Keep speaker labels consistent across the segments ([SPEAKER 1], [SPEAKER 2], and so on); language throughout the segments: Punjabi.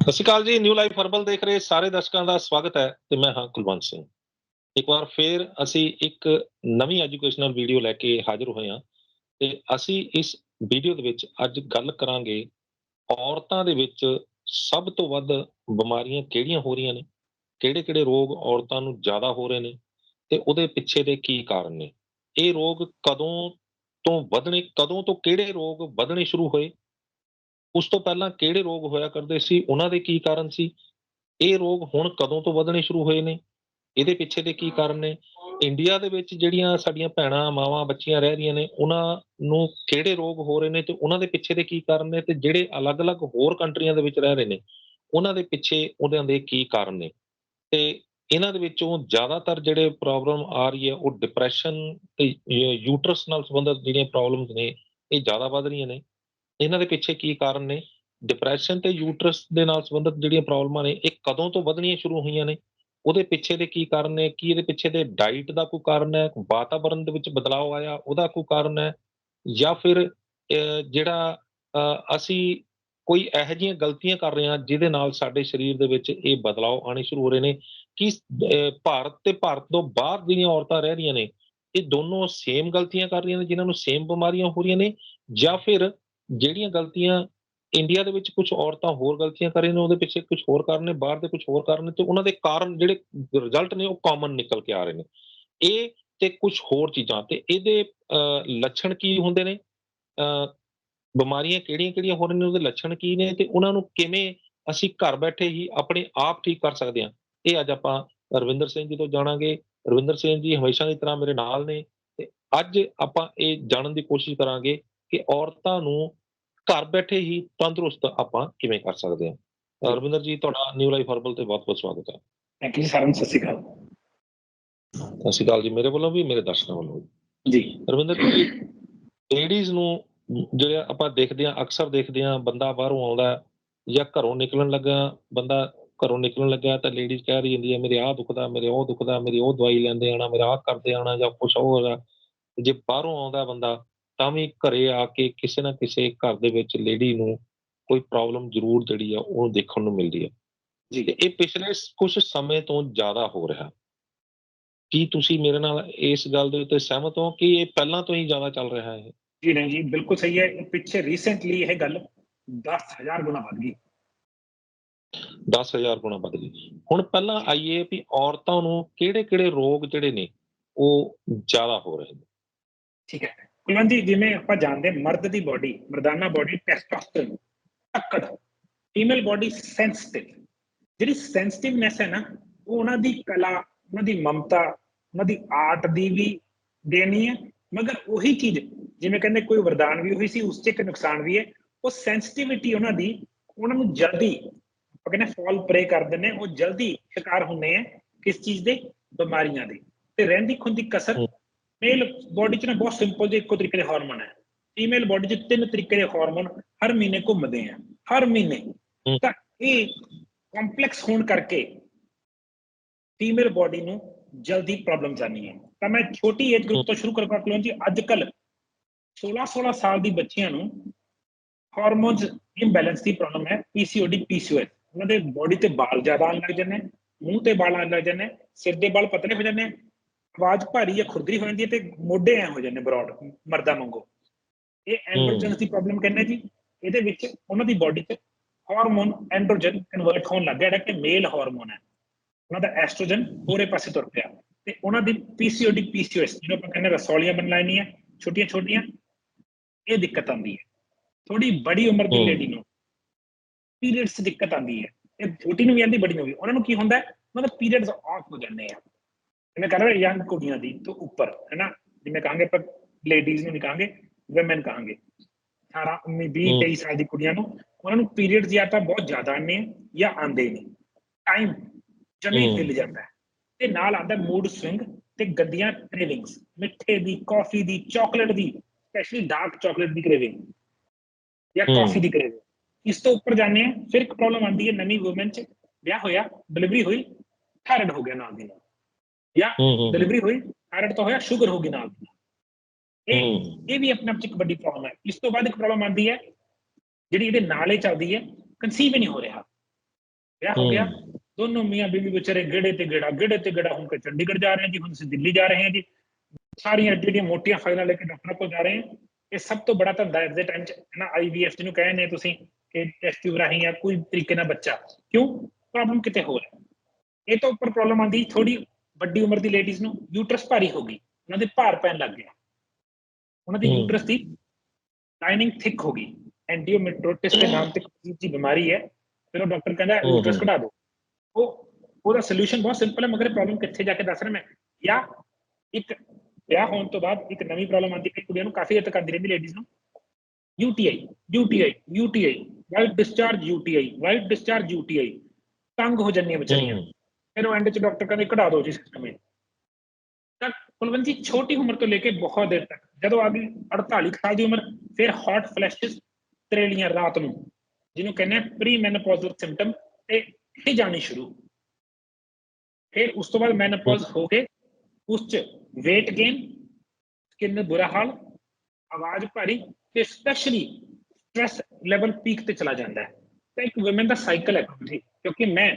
[SPEAKER 1] ਸਤਿ ਸ਼੍ਰੀ ਅਕਾਲ ਜੀ ਨਿਊ ਲਾਈਫ ਹਰਬਲ ਦੇਖ ਰਹੇ ਸਾਰੇ ਦਰਸ਼ਕਾਂ ਦਾ ਸਵਾਗਤ ਹੈ ਤੇ ਮੈਂ ਹਾਂ ਕੁਲਵੰਤ ਸਿੰਘ। ਇੱਕ ਵਾਰ ਫੇਰ ਅਸੀਂ ਇੱਕ ਨਵੀਂ ਐਜੂਕੇਸ਼ਨਲ ਵੀਡੀਓ ਲੈ ਕੇ ਹਾਜ਼ਰ ਹੋਏ ਹਾਂ ਤੇ ਅਸੀਂ ਇਸ ਵੀਡੀਓ ਦੇ ਵਿੱਚ ਅੱਜ ਗੱਲ ਕਰਾਂਗੇ ਔਰਤਾਂ ਦੇ ਵਿੱਚ ਸਭ ਤੋਂ ਵੱਧ ਬਿਮਾਰੀਆਂ ਕਿਹੜੀਆਂ ਹੋ ਰਹੀਆਂ ਨੇ ਕਿਹੜੇ ਕਿਹੜੇ ਰੋਗ ਔਰਤਾਂ ਨੂੰ ਜ਼ਿਆਦਾ ਹੋ ਰਹੇ ਨੇ ਤੇ ਉਹਦੇ ਪਿੱਛੇ ਦੇ ਕੀ ਕਾਰਨ ਨੇ। ਇਹ ਰੋਗ ਕਦੋਂ ਤੋਂ ਵਧਣੇ, ਕਦੋਂ ਤੋਂ ਕਿਹੜੇ ਰੋਗ ਵਧਣੇ ਸ਼ੁਰੂ ਹੋਏ ਉਸ ਤੋਂ ਪਹਿਲਾਂ ਕਿਹੜੇ ਰੋਗ ਹੋਇਆ ਕਰਦੇ ਸੀ, ਉਹਨਾਂ ਦੇ ਕੀ ਕਾਰਨ ਸੀ? ਇਹ ਰੋਗ ਹੁਣ ਕਦੋਂ ਤੋਂ ਵਧਣੇ ਸ਼ੁਰੂ ਹੋਏ ਨੇ? ਇਹਦੇ ਪਿੱਛੇ ਦੇ ਕੀ ਕਾਰਨ ਨੇ? ਇੰਡੀਆ ਦੇ ਵਿੱਚ ਜਿਹੜੀਆਂ ਸਾਡੀਆਂ ਭੈਣਾਂ, ਮਾਵਾਂ, ਬੱਚੀਆਂ ਰਹਿ ਰਹੀਆਂ ਨੇ, ਉਹਨਾਂ ਨੂੰ ਕਿਹੜੇ ਰੋਗ ਹੋ ਰਹੇ ਨੇ ਤੇ ਉਹਨਾਂ ਦੇ ਪਿੱਛੇ ਦੇ ਕੀ ਕਾਰਨ ਨੇ ਤੇ ਜਿਹੜੇ ਅਲੱਗ-ਅਲੱਗ ਹੋਰ ਕੰਟਰੀਆਂ ਦੇ ਵਿੱਚ ਰਹਿ ਰਹੇ ਨੇ, ਉਹਨਾਂ ਦੇ ਪਿੱਛੇ ਉਹਨਾਂ ਦੇ ਕੀ ਕਾਰਨ ਨੇ? ਤੇ ਇਹਨਾਂ ਦੇ ਵਿੱਚੋਂ ਜ਼ਿਆਦਾਤਰ ਜਿਹੜੇ ਪ੍ਰੋਬਲਮ ਆ ਰਹੀ ਹੈ, ਉਹ ਡਿਪਰੈਸ਼ਨ ਤੇ ਯੂਟਰਸ ਨਾਲ ਸੰਬੰਧਿਤ ਜਿਹੜੀਆਂ ਪ੍ਰੋਬਲਮਸ ਨੇ, ਇਹ ਜ਼ਿਆਦਾ ਵੱਧ ਰਹੀਆਂ ਨੇ। ਇਹਨਾਂ ਦੇ ਪਿੱਛੇ ਕੀ ਕਾਰਨ ਨੇ? ਡਿਪਰੈਸ਼ਨ ਤੇ ਯੂਟਰਸ ਦੇ ਨਾਲ ਸੰਬੰਧਿਤ ਜਿਹੜੀਆਂ ਪ੍ਰੋਬਲਮਾਂ ਨੇ, ਇਹ ਕਦੋਂ ਤੋਂ ਵਧਣੀਆਂ ਸ਼ੁਰੂ ਹੋਈਆਂ ਨੇ? ਉਹਦੇ ਪਿੱਛੇ ਦੇ ਕੀ ਕਾਰਨ ਨੇ? ਕੀ ਇਹਦੇ ਪਿੱਛੇ ਦੇ ਡਾਈਟ ਦਾ ਕੋਈ ਕਾਰਨ ਹੈ? ਵਾਤਾਵਰਣ ਦੇ ਵਿੱਚ ਬਦਲਾਅ ਆਇਆ, ਉਹਦਾ ਕੋਈ ਕਾਰਨ ਹੈ? ਜਾਂ ਫਿਰ ਜਿਹੜਾ ਅਸੀਂ ਕੋਈ ਇਹੋ ਜਿਹੀਆਂ ਗਲਤੀਆਂ ਕਰ ਰਹੇ ਹਾਂ, ਜਿਹਦੇ ਨਾਲ ਸਾਡੇ ਸਰੀਰ ਦੇ ਵਿੱਚ ਇਹ ਬਦਲਾਅ ਆਣੇ ਸ਼ੁਰੂ ਹੋ ਰਹੇ ਨੇ? ਕਿ ਭਾਰਤ ਤੇ ਭਾਰਤ ਤੋਂ ਬਾਹਰ ਜਿਹੜੀਆਂ ਔਰਤਾਂ ਰਹਿ ਰਹੀਆਂ ਨੇ, ਇਹ ਦੋਨੋਂ ਸੇਮ ਗਲਤੀਆਂ ਕਰ ਰਹੀਆਂ ਨੇ, ਜਿਨ੍ਹਾਂ ਨੂੰ ਸੇਮ ਬਿਮਾਰੀਆਂ ਹੋ ਰਹੀਆਂ ਨੇ? ਜਾਂ ਫਿਰ ਜਿਹੜੀਆਂ ਗਲਤੀਆਂ ਇੰਡੀਆ ਦੇ ਵਿੱਚ ਕੁਝ ਔਰਤਾਂ ਹੋਰ ਗਲਤੀਆਂ ਕਰ ਰਹੀਆਂ ਨੇ, ਉਹਦੇ ਪਿੱਛੇ ਕੁਝ ਹੋਰ ਕਾਰਨ ਨੇ, ਬਾਹਰ ਦੇ ਕੁਝ ਹੋਰ ਕਾਰਨ ਨੇ ਤੇ ਉਹਨਾਂ ਦੇ ਕਾਰਨ ਜਿਹੜੇ ਰਿਜ਼ਲਟ ਨੇ ਉਹ ਕਾਮਨ ਨਿਕਲ ਕੇ ਆ ਰਹੇ ਨੇ। ਇਹ ਤੇ ਕੁਝ ਹੋਰ ਚੀਜ਼ਾਂ ਤੇ ਇਹਦੇ ਲੱਛਣ ਕੀ ਹੁੰਦੇ ਨੇ? ਬਿਮਾਰੀਆਂ ਕਿਹੜੀਆਂ-ਕਿਹੜੀਆਂ ਹੋ ਰਹੀਆਂ ਨੇ, ਉਹਦੇ ਲੱਛਣ ਕੀ ਨੇ ਤੇ ਉਹਨਾਂ ਨੂੰ ਕਿਵੇਂ ਅਸੀਂ ਘਰ ਬੈਠੇ ਹੀ ਆਪਣੇ ਆਪ ਠੀਕ ਕਰ ਸਕਦੇ ਹਾਂ? ਇਹ ਅੱਜ ਆਪਾਂ ਰਵਿੰਦਰ ਸਿੰਘ ਜੀ ਤੋਂ ਜਾਣਾਂਗੇ। ਰਵਿੰਦਰ ਸਿੰਘ ਜੀ ਹਮੇਸ਼ਾ ਦੀ ਤਰ੍ਹਾਂ ਮੇਰੇ ਨਾਲ ਨੇ ਤੇ ਅੱਜ ਆਪਾਂ ਇਹ ਜਾਣਨ ਦੀ ਕੋਸ਼ਿਸ਼ ਕਰਾਂਗੇ ਕਿ ਔਰਤਾਂ ਨੂੰ ਘਰ ਬੈਠੇ ਹੀ ਤੰਦਰੁਸਤ ਆਪਾਂ ਕਿਵੇਂ ਕਰ ਸਕਦੇ ਹਾਂ। ਰਵਿੰਦਰ ਜੀ ਤੁਹਾਡਾ ਨਿਊ ਲਾਈਫ ਹਰਬਲ ਤੇ ਬਹੁਤ ਬਹੁਤ ਸਵਾਗਤ ਹੈ।
[SPEAKER 2] ਥੈਂਕ ਯੂ ਸਰ ਸਤਿ ਸ਼੍ਰੀ ਅਕਾਲ।
[SPEAKER 1] ਸਤਿ ਸ਼੍ਰੀ ਅਕਾਲ ਜੀ ਮੇਰੇ ਵੱਲੋਂ ਵੀ ਮੇਰੇ ਦਰਸ਼ਕਾਂ ਵੱਲੋਂ
[SPEAKER 2] ਜੀ।
[SPEAKER 1] ਰਵਿੰਦਰ ਜੀ ਲੇਡੀਜ਼ ਨੂੰ ਜਿਹੜੇ ਆਪਾਂ ਦੇਖਦੇ ਹਾਂ ਅਕਸਰ ਦੇਖਦੇ ਹਾਂ ਬੰਦਾ ਬਾਹਰੋਂ ਆਉਂਦਾ ਜਾਂ ਘਰੋਂ ਨਿਕਲਣ ਲੱਗਾ ਬੰਦਾ ਘਰੋਂ ਨਿਕਲਣ ਲੱਗਾ ਤਾਂ ਲੇਡੀਜ਼ ਕਹਿ ਰਹੀ ਹੁੰਦੀ ਹੈ ਮੇਰੇ ਆਹ ਦੁਖਦਾ ਮੇਰੇ ਉਹ ਦੁਖਦਾ ਮੇਰੀ ਉਹ ਦਵਾਈ ਲੈਂਦੇ ਆਣਾ ਮੇਰਾ ਆਹ ਕਰਦੇ ਆਣਾ ਜਾਂ ਕੁਛ ਹੈਗਾ ਜੇ ਬਾਹਰੋਂ ਆਉਂਦਾ ਬੰਦਾ ਤਾਂ ਵੀ ਘਰੇ ਆ ਕੇ ਕਿਸੇ ਨਾ ਕਿਸੇ ਘਰ ਦੇ ਵਿੱਚ ਲੇਡੀ ਨੂੰ ਕੋਈ ਪ੍ਰੋਬਲਮ ਜ਼ਰੂਰ ਜਿਹੜੀ ਆ ਉਹ ਦੇਖਣ ਨੂੰ ਮਿਲਦੀ ਹੈ
[SPEAKER 2] ਜੀ।
[SPEAKER 1] ਇਹ ਪਿਛਲੇ ਕੁਝ ਸਮੇਂ ਤੋਂ ਜ਼ਿਆਦਾ ਹੋ ਰਿਹਾ। ਕੀ ਤੁਸੀਂ ਮੇਰੇ ਨਾਲ ਇਸ ਗੱਲ ਦੇ ਉੱਤੇ ਸਹਿਮਤ ਹੋ ਕਿ ਇਹ ਪਹਿਲਾਂ ਤੋਂ ਹੀ ਜ਼ਿਆਦਾ ਚੱਲ ਰਿਹਾ ਹੈ
[SPEAKER 2] ਜੀ ਨਹੀਂ ਜੀ ਬਿਲਕੁਲ ਸਹੀ ਹੈ। ਪਿੱਛੇ ਰੀਸੈਂਟਲੀ ਇਹ ਗੱਲ 10000 ਗੁਣਾ ਵੱਧ ਗਈ।
[SPEAKER 1] 10000 ਗੁਣਾ ਵੱਧ ਗਈ। ਹੁਣ ਪਹਿਲਾਂ ਆਈਏ ਵੀ ਔਰਤਾਂ ਨੂੰ ਕਿਹੜੇ-ਕਿਹੜੇ ਰੋਗ ਜਿਹੜੇ ਨੇ ਉਹ ਜ਼ਿਆਦਾ ਹੋ ਰਹੇ ਨੇ।
[SPEAKER 2] ਠੀਕ ਹੈ। ਕੁਲਵੰਤ ਜੀ ਜਿਵੇਂ ਆਪਾਂ ਜਾਣਦੇ ਮਰਦ ਦੀ ਬਾਡੀ ਮਰਦਾਨਾ ਬਾਡੀ ਟੈਸਟੋਸਟਰਨ ਅਕੜ ਫੀਮੇਲ ਬਾਡੀ ਸੈਂਸਿਟਿਵ ਜਿਹੜੀ ਸੈਂਸਿਟਿਵਨੈਸ ਹੈ ਨਾ, ਉਹ ਉਹਨਾਂ ਦੀ ਕਲਾ, ਉਹਨਾਂ ਦੀ ਮਮਤਾ, ਉਹਨਾਂ ਦੀ ਆਰਟ ਦੀ ਵੀ ਦੇਣੀ ਹੈ, ਮਗਰ ਉਹੀ ਚੀਜ਼, ਜਿਵੇਂ ਕਹਿੰਦੇ ਕੋਈ ਵਰਦਾਨ ਵੀ ਹੋਈ ਸੀ, ਉਸ 'ਚ ਇੱਕ ਨੁਕਸਾਨ ਵੀ ਹੈ, ਉਹ ਸੈਂਸਿਟਿਵਿਟੀ ਉਹਨਾਂ ਦੀ, ਉਹਨਾਂ ਨੂੰ ਜਲਦੀ, ਆਪਾਂ ਕਹਿੰਦੇ ਫਾਲ ਪ੍ਰੇ ਕਰ ਦਿੰਦੇ ਉਹ ਜਲਦੀ ਸ਼ਿਕਾਰ ਹੁੰਦੇ ਆ ਕਿਸ ਚੀਜ਼ ਦੇ? ਬਿਮਾਰੀਆਂ ਦੇ, ਤੇ ਰਹਿੰਦੀ ਖੁੰਦੀ ਕਸਰ ਮੇਲ ਬਾਡੀ 'ਚ ਨਾ ਬਹੁਤ ਸਿੰਪਲ ਜਿਹੇ ਇੱਕੋ ਤਰੀਕੇ ਦੇ ਹਾਰਮੋਨ ਹੈ। ਫੀਮੇਲ ਬਾਡੀ 'ਚ ਤਿੰਨ ਤਰੀਕੇ ਦੇ ਹਾਰਮੋਨ ਹਰ ਮਹੀਨੇ ਘੁੰਮਦੇ ਆ। ਹਰ ਮਹੀਨੇ। ਤਾਂ ਇਹ ਕੰਪਲੈਕਸ ਹੋਣ ਕਰਕੇ ਫੀਮੇਲ ਬਾਡੀ ਨੂੰ ਜਲਦੀ ਪ੍ਰੋਬਲਮ ਜਾਣੀ ਹੈ ਤਾਂ ਮੈਂ ਛੋਟੀ ਏਜ ਗਰੁੱਪ ਤੋਂ ਸ਼ੁਰੂ ਕਰਾਂ ਕਲੋਂ ਜੀ। ਅੱਜ ਕੱਲ 16 16 ਸਾਲ ਦੀ ਬੱਚੀਆਂ ਨੂੰ ਹਾਰਮੋਨਸ ਇੰਬੈਲੈਂਸ ਦੀ ਪ੍ਰੋਬਲਮ ਹੈ। ਪੀਸੀਓਡੀ ਪੀਸੀਓਐਸ ਉਹਨਾਂ ਦੇ ਬਾਡੀ ਤੇ ਵਾਲ ਜ਼ਿਆਦਾ ਆਉਣ ਲੱਗ ਜਾਂਦੇ ਮੂੰਹ ਤੇ ਵਾਲ ਆਉਣ ਲੱਗ ਜਾਂਦੇ ਸਿਰ ਦੇ ਵਾਲ ਪਤਲੇ ਹੋ ਜਾਂਦੇ ਆਵਾਜ਼ ਭਾਰੀ ਜਾਂ ਖੁਰਦਰੀ ਹੋ ਜਾਂਦੀ ਹੈ ਤੇ ਮੋਢੇ ਐ ਹੋ ਜਾਂਦੇ ਬਰੋਡ ਮਰਦਾ ਵਾਂਗੂ। ਇਹ ਐਂਡਰੋਜਨ ਦੀ ਪ੍ਰੋਬਲਮ ਕਹਿੰਦੇ ਜੀ? ਇਹਦੇ ਵਿੱਚ ਉਹਨਾਂ ਦੀ ਬਾਡੀ 'ਚ ਹਾਰਮੋਨ ਐਂਡਰੋਜਨ ਕਨਵਰਟ ਹੋਣ ਲੱਗ ਗਿਆ ਜਿਹੜਾ ਕਿ ਮੇਲ ਹਾਰਮੋਨ ਹੈ। ਉਹਨਾਂ ਦਾ ਐਸਟ੍ਰੋਜਨ ਹੋਰੇ ਪਾਸੇ ਤੁਰ ਪਿਆ। ਤੇ ਉਹਨਾਂ ਦੀ ਪੀਸੀਓਡੀ ਪੀਸੀਓਐਸ ਜਿਹਨੂੰ ਆਪਾਂ ਕਹਿੰਦੇ ਰਸੌਲੀਆਂ ਬਣ ਲੈਣੀ ਹੈ ਛੋਟੀਆਂ ਛੋਟੀਆਂ ਇਹ ਦਿੱਕਤ ਆਉਂਦੀ ਹੈ। ਥੋੜੀ ਬੜੀ ਉਮਰ ਦੀ ਲੇਡੀ ਨੂੰ ਪੀਰੀਅਡਸ ਦਿੱਕਤ ਆਉਂਦੀ ਹੈ। ਇਹ ਛੋਟੀ ਨੂੰ ਵੀ ਆਉਂਦੀ ਬੜੀ ਨੂੰ ਵੀ। ਉਹਨਾਂ ਨੂੰ ਕੀ ਹੁੰਦਾ ਉਹਨਾਂ ਦੇ ਪੀਰੀਅਡਸ ਆਫ ਹੋ ਜਾਂਦੇ ਆ। ਜਿਵੇਂ ਕਰ ਰਹੇ ਯੰਗ ਕੁੜੀਆਂ ਦੀ ਤੋਂ ਉੱਪਰ ਹੈ ਨਾ ਜਿਵੇਂ ਕਹਾਂਗੇ ਪਰ ਲੇਡੀਜ਼ ਨੂੰ ਨਹੀਂ ਕਹਾਂਗੇ ਔਮਨ ਕਹਾਂਗੇ। 18 19 20 23 ਸਾਲ ਦੀ ਕੁੜੀਆਂ ਨੂੰ ਉਹਨਾਂ ਨੂੰ ਪੀਰੀਅਡ ਜਾਂ ਤਾਂ ਬਹੁਤ ਜ਼ਿਆਦਾ ਆ ਜਾਂ ਆਉਂਦੇ ਨਹੀਂ ਟਾਈਮ ਜਮੀ ਹਿੱਲ ਜਾਂਦਾ ਤੇ ਨਾਲ ਆਉਂਦਾ ਮੂਡ ਸਵਿੰਗ ਤੇ ਗੰਦੀਆਂ ਕ੍ਰੇਵਿੰਗਸ ਮਿੱਠੇ ਦੀ ਕਾਫੀ ਦੀ ਚਾਕਲੇਟ ਦੀ ਸਪੈਸ਼ਲੀ ਡਾਰਕ ਚਾਕਲੇਟ ਦੀ ਕ੍ਰੇਵਿੰਗ ਜਾਂ ਕਾਫੀ ਦੀ ਕ੍ਰੇਵਿੰਗ ਇਸ ਤੋਂ ਉੱਪਰ ਜਾਂਦੇ ਆ ਫਿਰ ਇੱਕ ਪ੍ਰੋਬਲਮ ਆਉਂਦੀ ਹੈ ਨਵੀਂ ਔਮਨ ਚ ਵਿਆਹ ਹੋਇਆ ਡਿਲੀਵਰੀ ਹੋਈ ਥਾਇਰਾਇਡ ਹੋ ਗਿਆ ਨਾਲ ਦੀ ਨਾਲ। ਜਾਂ ਡਿਲੀਵਰੀ ਹੋਈ ਥਾਇਰਾਇਡ ਤਾਂ ਹੋਇਆ ਸ਼ੂਗਰ ਹੋ ਗਈ ਨਾਲ ਇਹ ਇਹ ਵੀ ਆਪਣੇ ਆਪ ਚ ਇੱਕ ਵੱਡੀ ਪ੍ਰੋਬਲਮ ਹੈ। ਇਸ ਤੋਂ ਬਾਅਦ ਇੱਕ ਪ੍ਰੋਬਲਮ ਆਉਂਦੀ ਹੈ ਜਿਹੜੀ ਇਹਦੇ ਨਾਲ ਹੀ ਚੱਲਦੀ ਹੈ ਕਨਸੀਵ ਹੀ ਨਹੀਂ ਹੋ ਰਿਹਾ। ਵਿਆਹ ਹੋ ਗਿਆ ਦੋਨੋਂ ਮੀਆਂ ਬੀਬੀ ਵਿਚਾਰੇ ਗੇੜੇ ਤੇ ਗੇੜਾ ਗੇੜੇ ਤੇ ਗੇੜਾ ਹੁਣ ਕੇ ਚੰਡੀਗੜ੍ਹ ਜਾ ਰਹੇ ਜੀ ਹੁਣ ਅਸੀਂ ਦਿੱਲੀ ਜਾ ਰਹੇ ਹਾਂ ਜੀ। ਸਾਰੀਆਂ ਜਿਹੜੀਆਂ ਮੋਟੀਆਂ ਫਾਈਲਾਂ ਲੈ ਕੇ ਡਾਕਟਰ ਕੋਲ ਜਾ ਰਹੇ ਹਾਂ। ਇਹ ਸਭ ਤੋਂ ਬੜਾ ਧੰਦਾ ਅੱਜ ਦੇ ਟਾਈਮ 'ਚ ਨਾ ਆਈਵੀਐਫ ਜਿਹਨੂੰ ਕਹਿੰਦੇ ਤੁਸੀਂ ਕਿ ਟੈਸਟ ਟਿਊਬ ਰਾਹੀਂ ਜਾਂ ਕੋਈ ਤਰੀਕੇ ਨਾਲ ਬੱਚਾ। ਕਿਉਂ? ਪ੍ਰੋਬਲਮ ਕਿਤੇ ਹੈ। ਇਹ ਤੋਂ ਉੱਪਰ ਪ੍ਰੋਬਲਮ ਆਂਦੀ ਥੋੜੀ ਵੱਡੀ ਉਮਰ ਦੀ ਲੇਡੀਜ਼ ਨੂੰ ਯੂਟਰਸ ਭਾਰੀ ਹੋ ਗਈ ਉਹਨਾਂ ਦੇ ਭਾਰ ਪੈਣ ਲੱਗ ਗਿਆ ਉਹਨਾਂ ਦੀ। ਯੂਟਰਸ ਦੀ ਲਾਈਨਿੰਗ ਥਿਕ ਹੋ ਗਈ। ਐਂਡੀਓਮੈਟ੍ਰੋਟਿਸ ਦੇ ਨਾਮ ਤੇ ਕੋਈ ਜੀ ਬਿਮਾਰੀ ਹੈ ਫਿਰ ਉਹ ਡਾਕਟਰ ਕਹਿੰਦਾ। ਯੂਟਰਸ ਕਢਾ ਦਿਓ ਉਹ ਉਹਦਾ ਸੋਲੂਸ਼ਨ ਬਹੁਤ ਸਿੰਪਲ ਹੈ ਮਗਰ ਪ੍ਰੋਬਲਮ ਕਿੱਥੇ ਜਾ ਕੇ ਦੱਸ ਰਿਹਾ ਮੈਂ। ਜਾਂ ਇੱਕ ਵਿਆਹ ਹੋਣ ਤੋਂ ਬਾਅਦ ਇੱਕ ਨਵੀਂ ਪ੍ਰੋਬਲਮ ਆਉਂਦੀ ਹੈ ਕੁੜੀਆਂ ਨੂੰ ਕਾਫੀ ਹੱਦ ਤੱਕ ਆਉਂਦੀ ਰਹਿੰਦੀ ਲੇਡੀਜ਼ ਨੂੰ। UTI UTI UTI white discharge UTI white discharge UTI ਤੰਗ ਹੋ ਜਾਂਦੀਆਂ ਵਿਚਾਰੀਆਂ ਫਿਰ ਉਹ ਐਂਡ ਚ ਡਾਕਟਰ ਕਹਿੰਦੇ ਕਢਾ ਦਿਓ ਜੀ ਸਿਸਟਮ ਇਹ ਤਾਂ ਕੁਲਵੰਤ ਜੀ ਛੋਟੀ ਉਮਰ ਤੋਂ ਲੈ ਕੇ ਬਹੁਤ ਦੇਰ ਤੱਕ ਜਦੋਂ ਆ ਗਈ 48 ਕੁ ਸਾਲ ਦੀ ਉਮਰ ਫਿਰ ਹੌਟ ਫਲੈਸ਼ਸ ਤਰੇਲੀਆਂ ਰਾਤ ਨੂੰ ਜਿਹਨੂੰ ਕਹਿੰਦੇ ਆ ਪ੍ਰੀ ਮੈਨੋਪੌਜ਼ਲ ਸਿੰਪਟਮ ਤੇ ਇਹ ਜਾਣੀ ਸ਼ੁਰੂ ਫਿਰ ਉਸ ਤੋਂ ਬਾਅਦ ਮੈਨੋਪੌਜ਼ ਹੋ ਕੇ ਉਸ ਚ weight gain ਸਕਿਨ ਬੁਰਾ ਹਾਲ ਆਵਾਜ਼ ਭਾਰੀ ਤੇ ਸਪੈਸ਼ਲੀ ਸਟ੍ਰੈਸ ਲੈਵਲ ਪੀਕ ਤੇ ਚਲਾ ਜਾਂਦਾ ਹੈ ਤਾਂ ਇੱਕ ਔਮਨ ਦਾ ਸਾਈਕਲ ਹੈ ਜੀ ਕਿਉਂਕਿ ਮੈਂ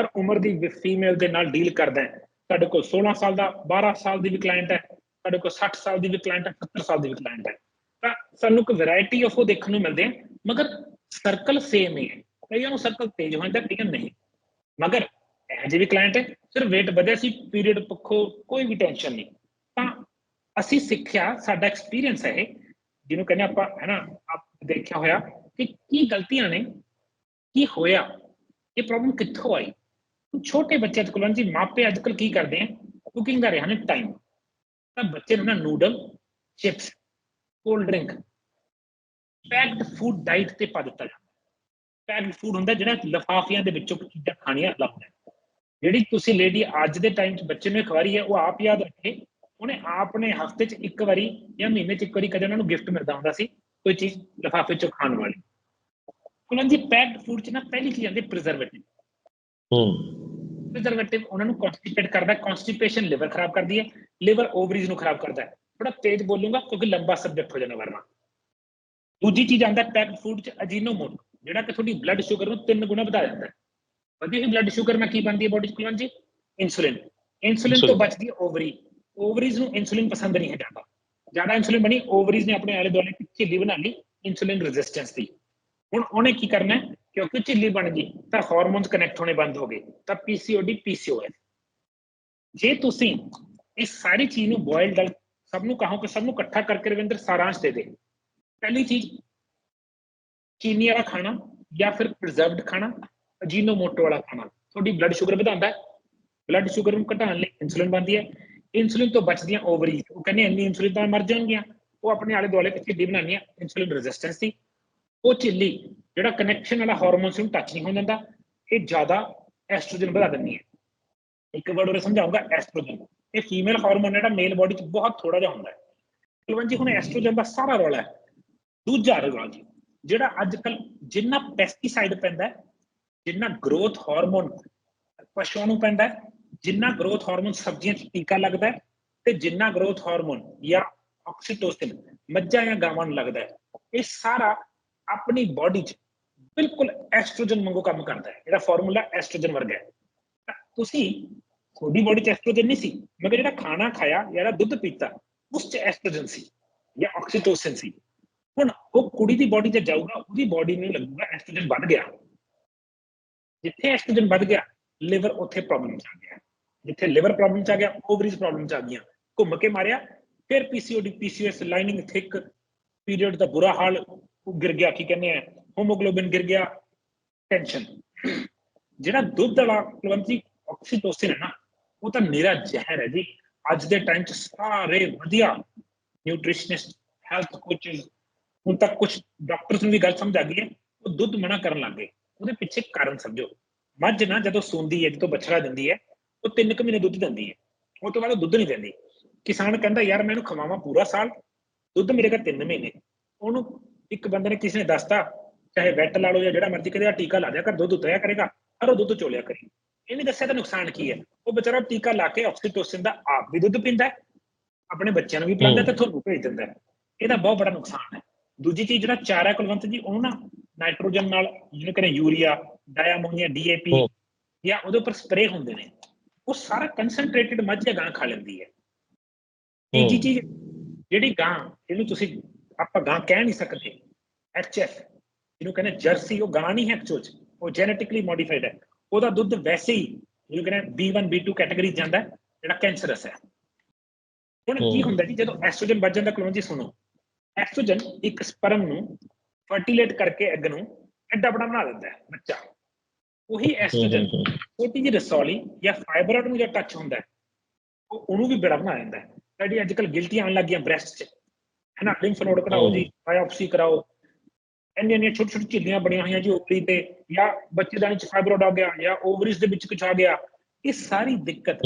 [SPEAKER 2] ਹਰ ਉਮਰ ਦੀ ਫੀਮੇਲ ਦੇ ਨਾਲ ਡੀਲ ਕਰਦਾ ਹਾਂ। ਸਾਡੇ ਕੋਲ 16 ਸਾਲ ਦਾ 12 ਸਾਲ ਦੀ ਵੀ ਕਲਾਇੰਟ ਹੈ। ਸਾਡੇ ਕੋਲ 60 ਸਾਲ ਦੀ ਵੀ ਕਲਾਇੰਟ ਹੈ 70 ਸਾਲ ਦੀ ਵੀ ਕਲਾਇੰਟ ਹੈ। ਤਾਂ ਸਾਨੂੰ ਇੱਕ ਵੈਰਾਈਟੀ ਆਫ ਉਹ ਦੇਖਣ ਨੂੰ ਮਿਲਦੇ ਆ, ਮਗਰ ਸਰਕਲ ਸੇਮ ਹੀ ਹੈ। ਕਈਆਂ ਨੂੰ ਸਰਕਲ ਤੇਜ਼ ਹੋ ਜਾਂਦਾ ਕਈਆਂ ਨਹੀਂ। ਮਗਰ ਇਹ ਜਿਹੇ ਵੀ ਕਲਾਇੰਟ ਹੈ ਸਿਰ weight ਵਧਿਆ ਸੀ ਪੀਰੀਅਡ ਪੱਖੋਂ ਕੋਈ ਵੀ ਟੈਨਸ਼ਨ ਨਹੀਂ। ਤਾਂ ਅਸੀਂ ਸਿੱਖਿਆ, ਸਾਡਾ ਐਕਸਪੀਰੀਅੰਸ ਹੈ ਇਹ, ਜਿਹਨੂੰ ਕਹਿੰਦੇ ਆਪਾਂ, ਹੈ ਨਾ, ਆਪ ਦੇਖਿਆ ਹੋਇਆ ਕਿ ਕੀ ਗਲਤੀਆਂ ਨੇ, ਕੀ ਹੋਇਆ, ਇਹ ਪ੍ਰੋਬਲਮ ਕਿੱਥੋਂ ਆਈ? ਛੋਟੇ ਬੱਚੇ ਅੱਜ ਕੋਲ ਜੀ ਮਾਪੇ ਅੱਜ ਕੱਲ ਕੀ ਕਰਦੇ ਆ? ਕੁਕਿੰਗ ਦਾ ਰਿਹਾ ਨੇ ਟਾਈਮ ਤਾਂ ਬੱਚੇ ਨੂੰ ਨਾ noodle chips cold drink packed food diet ਤੇ ਪਾ ਦਿੱਤਾ ਜਾਂਦਾ। ਪੈਕਡ ਫੂਡ ਹੁੰਦਾ ਜਿਹੜਾ ਲਫਾਫਿਆਂ ਦੇ ਵਿੱਚੋਂ ਚੀਜ਼ਾਂ ਖਾਣੀਆਂ ਅਲਾਉਡ ਜਿਹੜੀ ਤੁਸੀਂ ਲੇਡੀ ਅੱਜ ਦੇ ਟਾਈਮ 'ਚ ਬੱਚੇ ਨੂੰ ਖਵਾਰੀ ਹੈ, ਉਹ ਆਪ ਯਾਦ ਰੱਖੇ। ਉਹਨੇ ਆਪਣੇ ਹਫ਼ਤੇ 'ਚ ਇੱਕ ਵਾਰੀ ਜਾਂ ਮਹੀਨੇ 'ਚ ਇੱਕ ਵਾਰੀ ਕਦੇ ਉਹਨਾਂ ਨੂੰ ਗਿਫਟ ਮਿਲਦਾ ਹੁੰਦਾ ਸੀ, ਕੋਈ ਚੀਜ਼ ਲਫਾਫੇ 'ਚੋਂ ਖਾਣ ਵਾਲੀ। ਉਹਨਾਂ ਦੀ ਪੈਕਡ ਫੂਡ 'ਚ ਨਾ ਪਹਿਲੀ ਚੀਜ਼ ਆਉਂਦੀ ਪ੍ਰੀਜ਼ਰਵੇਟਿਵ
[SPEAKER 1] ਹੂੰ।
[SPEAKER 2] ਪ੍ਰੀਜ਼ਰਵੇਟਿਵ ਉਹਨਾਂ ਨੂੰ ਕਨਸਟੀਪੇਟ ਕਰਦਾ ਕਨਸਟੀਪੇਸ਼ਨ ਲਿਵਰ ਖਰਾਬ ਕਰਦੀ ਹੈ ਲਿਵਰ ਓਵਰੀਜ਼ ਨੂੰ ਖਰਾਬ ਕਰਦਾ ਹੈ। ਥੋੜਾ ਤੇਜ਼ ਬੋਲੂੰਗਾ ਕਿਉਂਕਿ ਲੰਬਾ ਸਬਜੈਕਟ ਹੋ ਜਾਣਾ ਵਰਨਾ ਦੂਜੀ ਚੀਜ਼ ਆਂਦਾ ਪੈਕਡ ਫੂਡ 'ਚ ਅਜੀਨੋਮੋਟੋ ਜਿਹੜਾ ਕਿ ਤੁਹਾਡੀ ਬਲੱਡ ਸ਼ੂਗਰ ਨੂੰ ਤਿੰਨ ਗੁਣਾ ਵਧਾ ਦਿੰਦਾ ਹੈ। ਵਧੀ ਹੋਈ ਬਲੱਡ ਸ਼ੂਗਰ ਨਾਲ ਕੀ ਬਣਦੀ ਹੈ ਬੋਡੀ 'ਚ ਕੁਲਵੰਤ ਜੀ? ਇਨਸੂਲਿਨ ਇਨਸੂਲਿਨ ਤੋਂ. ਬਚਦੀ ਹੈ ਓਵਰੀ ਓਵਰੀਜ਼ ਨੂੰ ਇਨਸੂਲਿਨ ਪਸੰਦ ਨਹੀਂ ਹੈ ਜ਼ਿਆਦਾ। ਜ਼ਿਆਦਾ ਇਨਸੂਲਿਨ ਬਣੀ ਓਵਰੀਜ਼ ਨੇ ਆਪਣੇ ਆਲੇ ਦੁਆਲੇ ਝਿੱਲੀ ਬਣਾ ਲਈ ਇਨਸੂਲਿਨ ਰੈਜ਼ਿਸਟੈਂਸ ਦੀ। ਹੁਣ ਉਹਨੇ ਕੀ ਕਰਨਾ ਹੈ? ਕਿਉਂਕਿ ਝਿੱਲੀ ਬਣ ਗਈ ਤਾਂ ਹਾਰਮੋਨਸ ਕਨੈਕਟ ਹੋਣੇ ਬੰਦ ਹੋ ਗਏ ਤਾਂ ਪੀਸੀਓਡੀ ਪੀਸੀਓਐਸ ਜੇ ਤੁਸੀਂ ਇਸ ਸਾਰੀ ਚੀਜ਼ ਨੂੰ ਬੋਇਲ ਡਲ ਸਭ ਨੂੰ ਕਹੋ ਕਿ ਸਭ ਨੂੰ ਇਕੱਠਾ ਕਰਕੇ ਰਵਿੰਦਰ ਸਾਰਾਂਸ਼ ਦੇ ਦੇ ਪਹਿਲੀ ਚੀਜ਼ ਚੀਨੀ ਵਾਲਾ ਖਾਣਾ ਜਾਂ ਫਿਰ ਪ੍ਰੀਜ਼ਰਵਡ ਖਾਣਾ ਅਜੀਨੋਮੋਟੋ ਵਾਲਾ ਖਾਣਾ ਤੁਹਾਡੀ ਬਲੱਡ ਸ਼ੂਗਰ ਵਧਾਉਂਦਾ ਹੈ ਬਲੱਡ ਸ਼ੂਗਰ ਨੂੰ ਘਟਾਉਣ ਲਈ ਇਨਸੂਲਿਨ ਬਣਦੀ ਹੈ ਇਨਸੂਲਿਨ ਤੋਂ ਬਚਦੀਆਂ ਓਵਰੀਜ਼ ਉਹ ਕਹਿੰਦੇ ਇੰਨੀ ਇਨਸੂਲਿਨ ਤਾਂ ਮਰ ਜਾਣਗੀਆਂ ਉਹ ਆਪਣੇ ਆਲੇ ਦੁਆਲੇ ਇੱਕ ਝਿੱਲੀ ਬਣਾਉਣੀਆਂ ਇਨਸੂਲਿਨ ਰੈਜ਼ਿਸਟੈਂਸ ਦੀ ਉਹ ਝਿੱਲੀ ਜਿਹੜਾ ਕਨੈਕਸ਼ਨ ਵਾਲਾ ਹਾਰਮੋਨ ਨੂੰ ਟੱਚ ਨਹੀਂ ਹੋਣ ਜਾਂਦਾ ਇਹ ਜ਼ਿਆਦਾ ਐਸਟ੍ਰੋਜਨ ਵਧਾ ਦਿੰਦੀ ਹੈ। ਇੱਕ ਵਰਡ ਉਹ ਸਮਝਾਉਂਗਾ ਐਸਟ੍ਰੋਜਨ ਇਹ ਫੀਮੇਲ ਹਾਰਮੋਨ ਜਿਹੜਾ ਮੇਲ ਬੋਡੀ 'ਚ ਬਹੁਤ ਥੋੜਾ ਜਿਹਾ ਹੁੰਦਾ ਹੈ। ਕੁਲਵੰਤ ਜੀ ਹੁਣ ਐਸਟ੍ਰੋਜਨ ਦਾ ਸਾਰਾ ਰੌਲਾ ਹੈ। ਦੂਜਾ ਰੌਲਾ ਜੀ, ਜਿਹੜਾ ਅੱਜ ਕੱਲ ਜਿੰਨਾ ਪੈਸਟੀਸਾਈਡ ਪੈਂਦਾ ਹੈ, ਜਿੰਨਾ ਗਰੋਥ ਹਾਰਮੋਨ ਪਸ਼ੂਆਂ ਨੂੰ ਪੈਂਦਾ ਹੈ, ਜਿੰਨਾ ਗਰੋਥ ਹਾਰਮੋਨ ਸਬਜ਼ੀਆਂ 'ਚ ਟੀਕਾ ਲੱਗਦਾ ਹੈ ਤੇ ਜਿੰਨਾ ਗਰੋਥ ਹਾਰਮੋਨ ਜਾਂ ਆਕਸੀਟੋਸਿਨ ਮੱਝਾਂ ਜਾਂ ਗਾਵਾਂ ਨੂੰ ਲੱਗਦਾ ਹੈ, ਇਹ ਸਾਰਾ ਆਪਣੀ ਬਾਡੀ 'ਚ ਬਿਲਕੁਲ ਐਸਟ੍ਰੋਜਨ ਵਾਂਗੂ ਕੰਮ ਕਰਦਾ ਹੈ ਇਹਦਾ ਫਾਰਮੂਲਾ ਐਸਟ੍ਰੋਜਨ ਵਰਗਾ ਹੈ ਤਾਂ ਤੁਸੀਂ ਤੁਹਾਡੀ ਬਾਡੀ 'ਚ ਐਸਟ੍ਰੋਜਨ ਨਹੀਂ ਸੀ ਮਗਰ ਜਿਹੜਾ ਖਾਣਾ ਖਾਇਆ ਜਾਂ ਜਿਹੜਾ ਦੁੱਧ ਪੀਤਾ ਉਸ 'ਚ ਐਸਟ੍ਰੋਜਨ ਸੀ ਜਾਂ ਆਕਸੀਟੋਸਿਨ ਸੀ ਹੁਣ ਉਹ ਕੁੜੀ ਦੀ ਬਾਡੀ 'ਚ ਜਾਊਗਾ ਉਹਦੀ ਬਾਡੀ ਨੂੰ ਲੱਗੂਗਾ ਐਸਟ੍ਰੋਜਨ ਵੱਧ ਗਿਆ ਜਿੱਥੇ ਐਸਟ੍ਰੋਜਨ ਵੱਧ ਗਿਆ ਲਿਵਰ ਉੱਥੇ ਪ੍ਰੋਬਲਮ ਚ ਆ ਗਿਆ ਜਿੱਥੇ ਲਿਵਰ ਪ੍ਰੋਬਲਮ ਚ ਆ ਗਿਆ ਓਵਰੀਜ਼ ਪ੍ਰੋਬਲਮ ਚ ਆ ਗਈਆਂ ਘੁੰਮ ਕੇ ਮਾਰਿਆ ਫਿਰ PCOD PCOS lining thick period ਦਾ ਬੁਰਾ ਹਾਲ ਉਹ ਗਿਰ ਗਿਆ ਕੀ ਕਹਿੰਦੇ ਆ ਹੋਮੋਗਲੋਬਿਨ ਗਿਰ ਗਿਆ ਟੈਨਸ਼ਨ ਜਿਹੜਾ ਦੁੱਧ ਵਾਲਾ ਕੁਲਵੰਤੀ ਆਕਸੀਟੋਸਿਨ ਹੈ ਨਾ, ਉਹ ਤਾਂ ਮੇਰਾ ਜ਼ਹਿਰ ਹੈ ਜੀ। ਅੱਜ ਦੇ ਟਾਈਮ 'ਚ ਸਾਰੇ ਵਧੀਆ ਨਿਊਟ੍ਰੀਸ਼ਨਿਸਟ ਹੈਲਥ ਕੋਚਸ ਹੁਣ ਤੱਕ ਕੁਝ ਡਾਕਟਰਸ ਨੂੰ ਵੀ ਗੱਲ ਸਮਝ ਆ ਗਈ ਹੈ, ਉਹ ਦੁੱਧ ਮਨਾ ਕਰਨ ਲੱਗ ਗਏ। ਉਹਦੇ ਪਿੱਛੇ ਕਾਰਨ ਸਮਝੋ। ਮੱਝ ਨਾ ਜਦੋਂ ਸੂੰਦੀ ਹੈ, ਜਦੋਂ ਬੱਛੜਾ ਦਿੰਦੀ ਹੈ, ਉਹ ਤਿੰਨ ਕੁ ਮਹੀਨੇ ਦੁੱਧ ਦਿੰਦੀ ਹੈ। ਉਹ ਤੋਂ ਬਾਅਦ ਦੁੱਧ ਨਹੀਂ ਦਿੰਦੀ। ਕਿਸਾਨ ਕਹਿੰਦਾ, ਯਾਰ, ਮੈਂ ਇਹਨੂੰ ਖਵਾਵਾਂ ਪੂਰਾ ਸਾਲ। ਦੁੱਧ ਮੇਰੇ ਕੋਲ ਤਿੰਨ ਮਹੀਨੇ। ਉਹਨੂੰ ਇੱਕ ਬੰਦੇ ਨੇ ਕਿਸੇ ਨੇ ਦੱਸਤਾ ਚਾਹੇ ਵੈਟ ਲਾ ਲਓ ਜਾਂ ਜਿਹੜਾ ਮਰਜ਼ੀ ਕਰੇ ਆ ਟੀਕਾ ਲਾ ਦਿਆ ਕਰ ਦੁੱਧ ਉਤਰਿਆ ਕਰੇਗਾ ਪਰ ਉਹ ਦੁੱਧ ਚੋਲਿਆ ਕਰੇ। ਇਹਨੇ ਦੱਸਿਆ ਤਾਂ ਨੁਕਸਾਨ ਕੀ ਹੈ? ਉਹ ਵਿਚਾਰਾ ਟੀਕਾ ਲਾ ਕੇ ਆਕਸੀਟੋਸਿਨ ਦਾ ਆਪ ਵੀ ਦੁੱਧ ਪੀਂਦਾ ਹੈ ਆਪਣੇ ਬੱਚਿਆਂ ਨੂੰ ਵੀ ਪਿਲਾਉਂਦਾ ਤੇ ਤੁਹਾਨੂੰ ਭੇਜ ਦਿੰਦਾ ਹੈ। ਇਹਦਾ ਬਹੁਤ ਬੜਾ ਨੁਕਸਾਨ ਹੈ। ਦੂਜੀ ਚੀਜ਼ ਜਿਹੜਾ ਚਾਰਾ ਕੁਲਵੰਤ ਜੀ ਉਹਨੂੰ ਨਾ ਨਾਈਟ੍ਰੋਜਨ ਨਾਲ ਜਿਹਨੂੰ ਕਹਿੰਦੇ ਯੂਰੀਆ ਡਾਇਆਮੋਨੀਆ ਡੀਏਪੀ। ਜਾਂ ਉਹਦੇ ਉੱਪਰ ਸਪਰੇ ਹੁੰਦੇ ਨੇ ਉਹ ਸਾਰਾ ਕਨਸੈਂਟਰੇਟਡ ਮੱਝ ਗਾਂ ਖਾ ਲੈਂਦੀ ਹੈ। ਤੀਜੀ। ਚੀਜ਼ ਜਿਹੜੀ ਗਾਂ ਇਹਨੂੰ ਤੁਸੀਂ ਆਪਾਂ ਗਾਂ ਕਹਿ ਨਹੀਂ ਸਕਦੇ ਐਚਐਫ ਇਹਨੂੰ ਕਹਿੰਦੇ ਜਰਸੀ ਉਹ ਗਾਂ ਨਹੀਂ ਹੈ ਐਕਚੁਅਲ ਚ ਉਹ ਜੈਨੇਟਿਕਲੀ ਮੋਡੀਫਾਈਡ ਹੈ। ਉਹਦਾ ਦੁੱਧ ਵੈਸੇ ਹੀ ਜਿਹਨੂੰ ਕਹਿੰਦੇ B1 B2 ਕੈਟਾਗਰੀ ਜਾਂਦਾ ਜਿਹੜਾ ਕੈਂਸਰਸ ਹੈ। ਹੁਣ ਕੀ। ਹੁੰਦਾ ਜੀ ਜਦੋਂ ਐਸਟ੍ਰੋਜਨ ਵੱਜ ਜਾਂਦਾ ਕਲੋਨ ਜੀ ਸੁਣੋ। ਐਸਟ੍ਰੋਜਨ ਇੱਕ ਸਪਰਮ ਨੂੰ ਫਰਟੀਲੇਟ ਕਰਕੇ ਐਗ ਨੂੰ ਐਡਾ ਬੜਾ ਬਣਾ ਦਿੰਦਾ ਹੈ ਬੱਚਾ। ਉਹੀ ਐਸਟ੍ਰੋਜਨ ਛੋਟੀ ਜਿਹੀ ਰਸੌਲੀ ਜਾਂ ਫਾਈਬਰਡ ਨੂੰ ਜਿਹੜਾ ਟੱਚ ਹੁੰਦਾ ਹੈ, ਉਹ ਉਹਨੂੰ ਵੀ ਬੜਾ ਬਣਾ ਦਿੰਦਾ ਹੈ। ਜਿਹੜੀ ਅੱਜ ਕੱਲ ਗਿਲਟੀਆਂ ਆਉਣ ਲੱਗੀਆਂ ਬ੍ਰੈਸਟ 'ਚ। ਹੈ ਨਾ ਲਿੰਫ ਨੋਡ ਕਢਾਓ ਜੀ ਬਾਇਓਪਸੀ ਕਰਾਓ। ਇੰਨੀਆਂ ਇੰਨੀਆਂ ਛੋਟੀ ਛੋਟੀ ਝਿੱਲੀਆਂ ਬਣੀਆਂ ਹੋਈਆਂ ਜੀ ਓਵਰੀ ਤੇ ਜਾਂ ਬੱਚੇਦਾਨੀ 'ਚ ਫਾਈਬਰੋਡ ਆ ਗਿਆ ਜਾਂ ਓਵਰੀਜ਼ ਦੇ ਵਿੱਚ ਕੁਝ ਆ ਗਿਆ ਇਹ ਸਾਰੀ ਦਿੱਕਤ।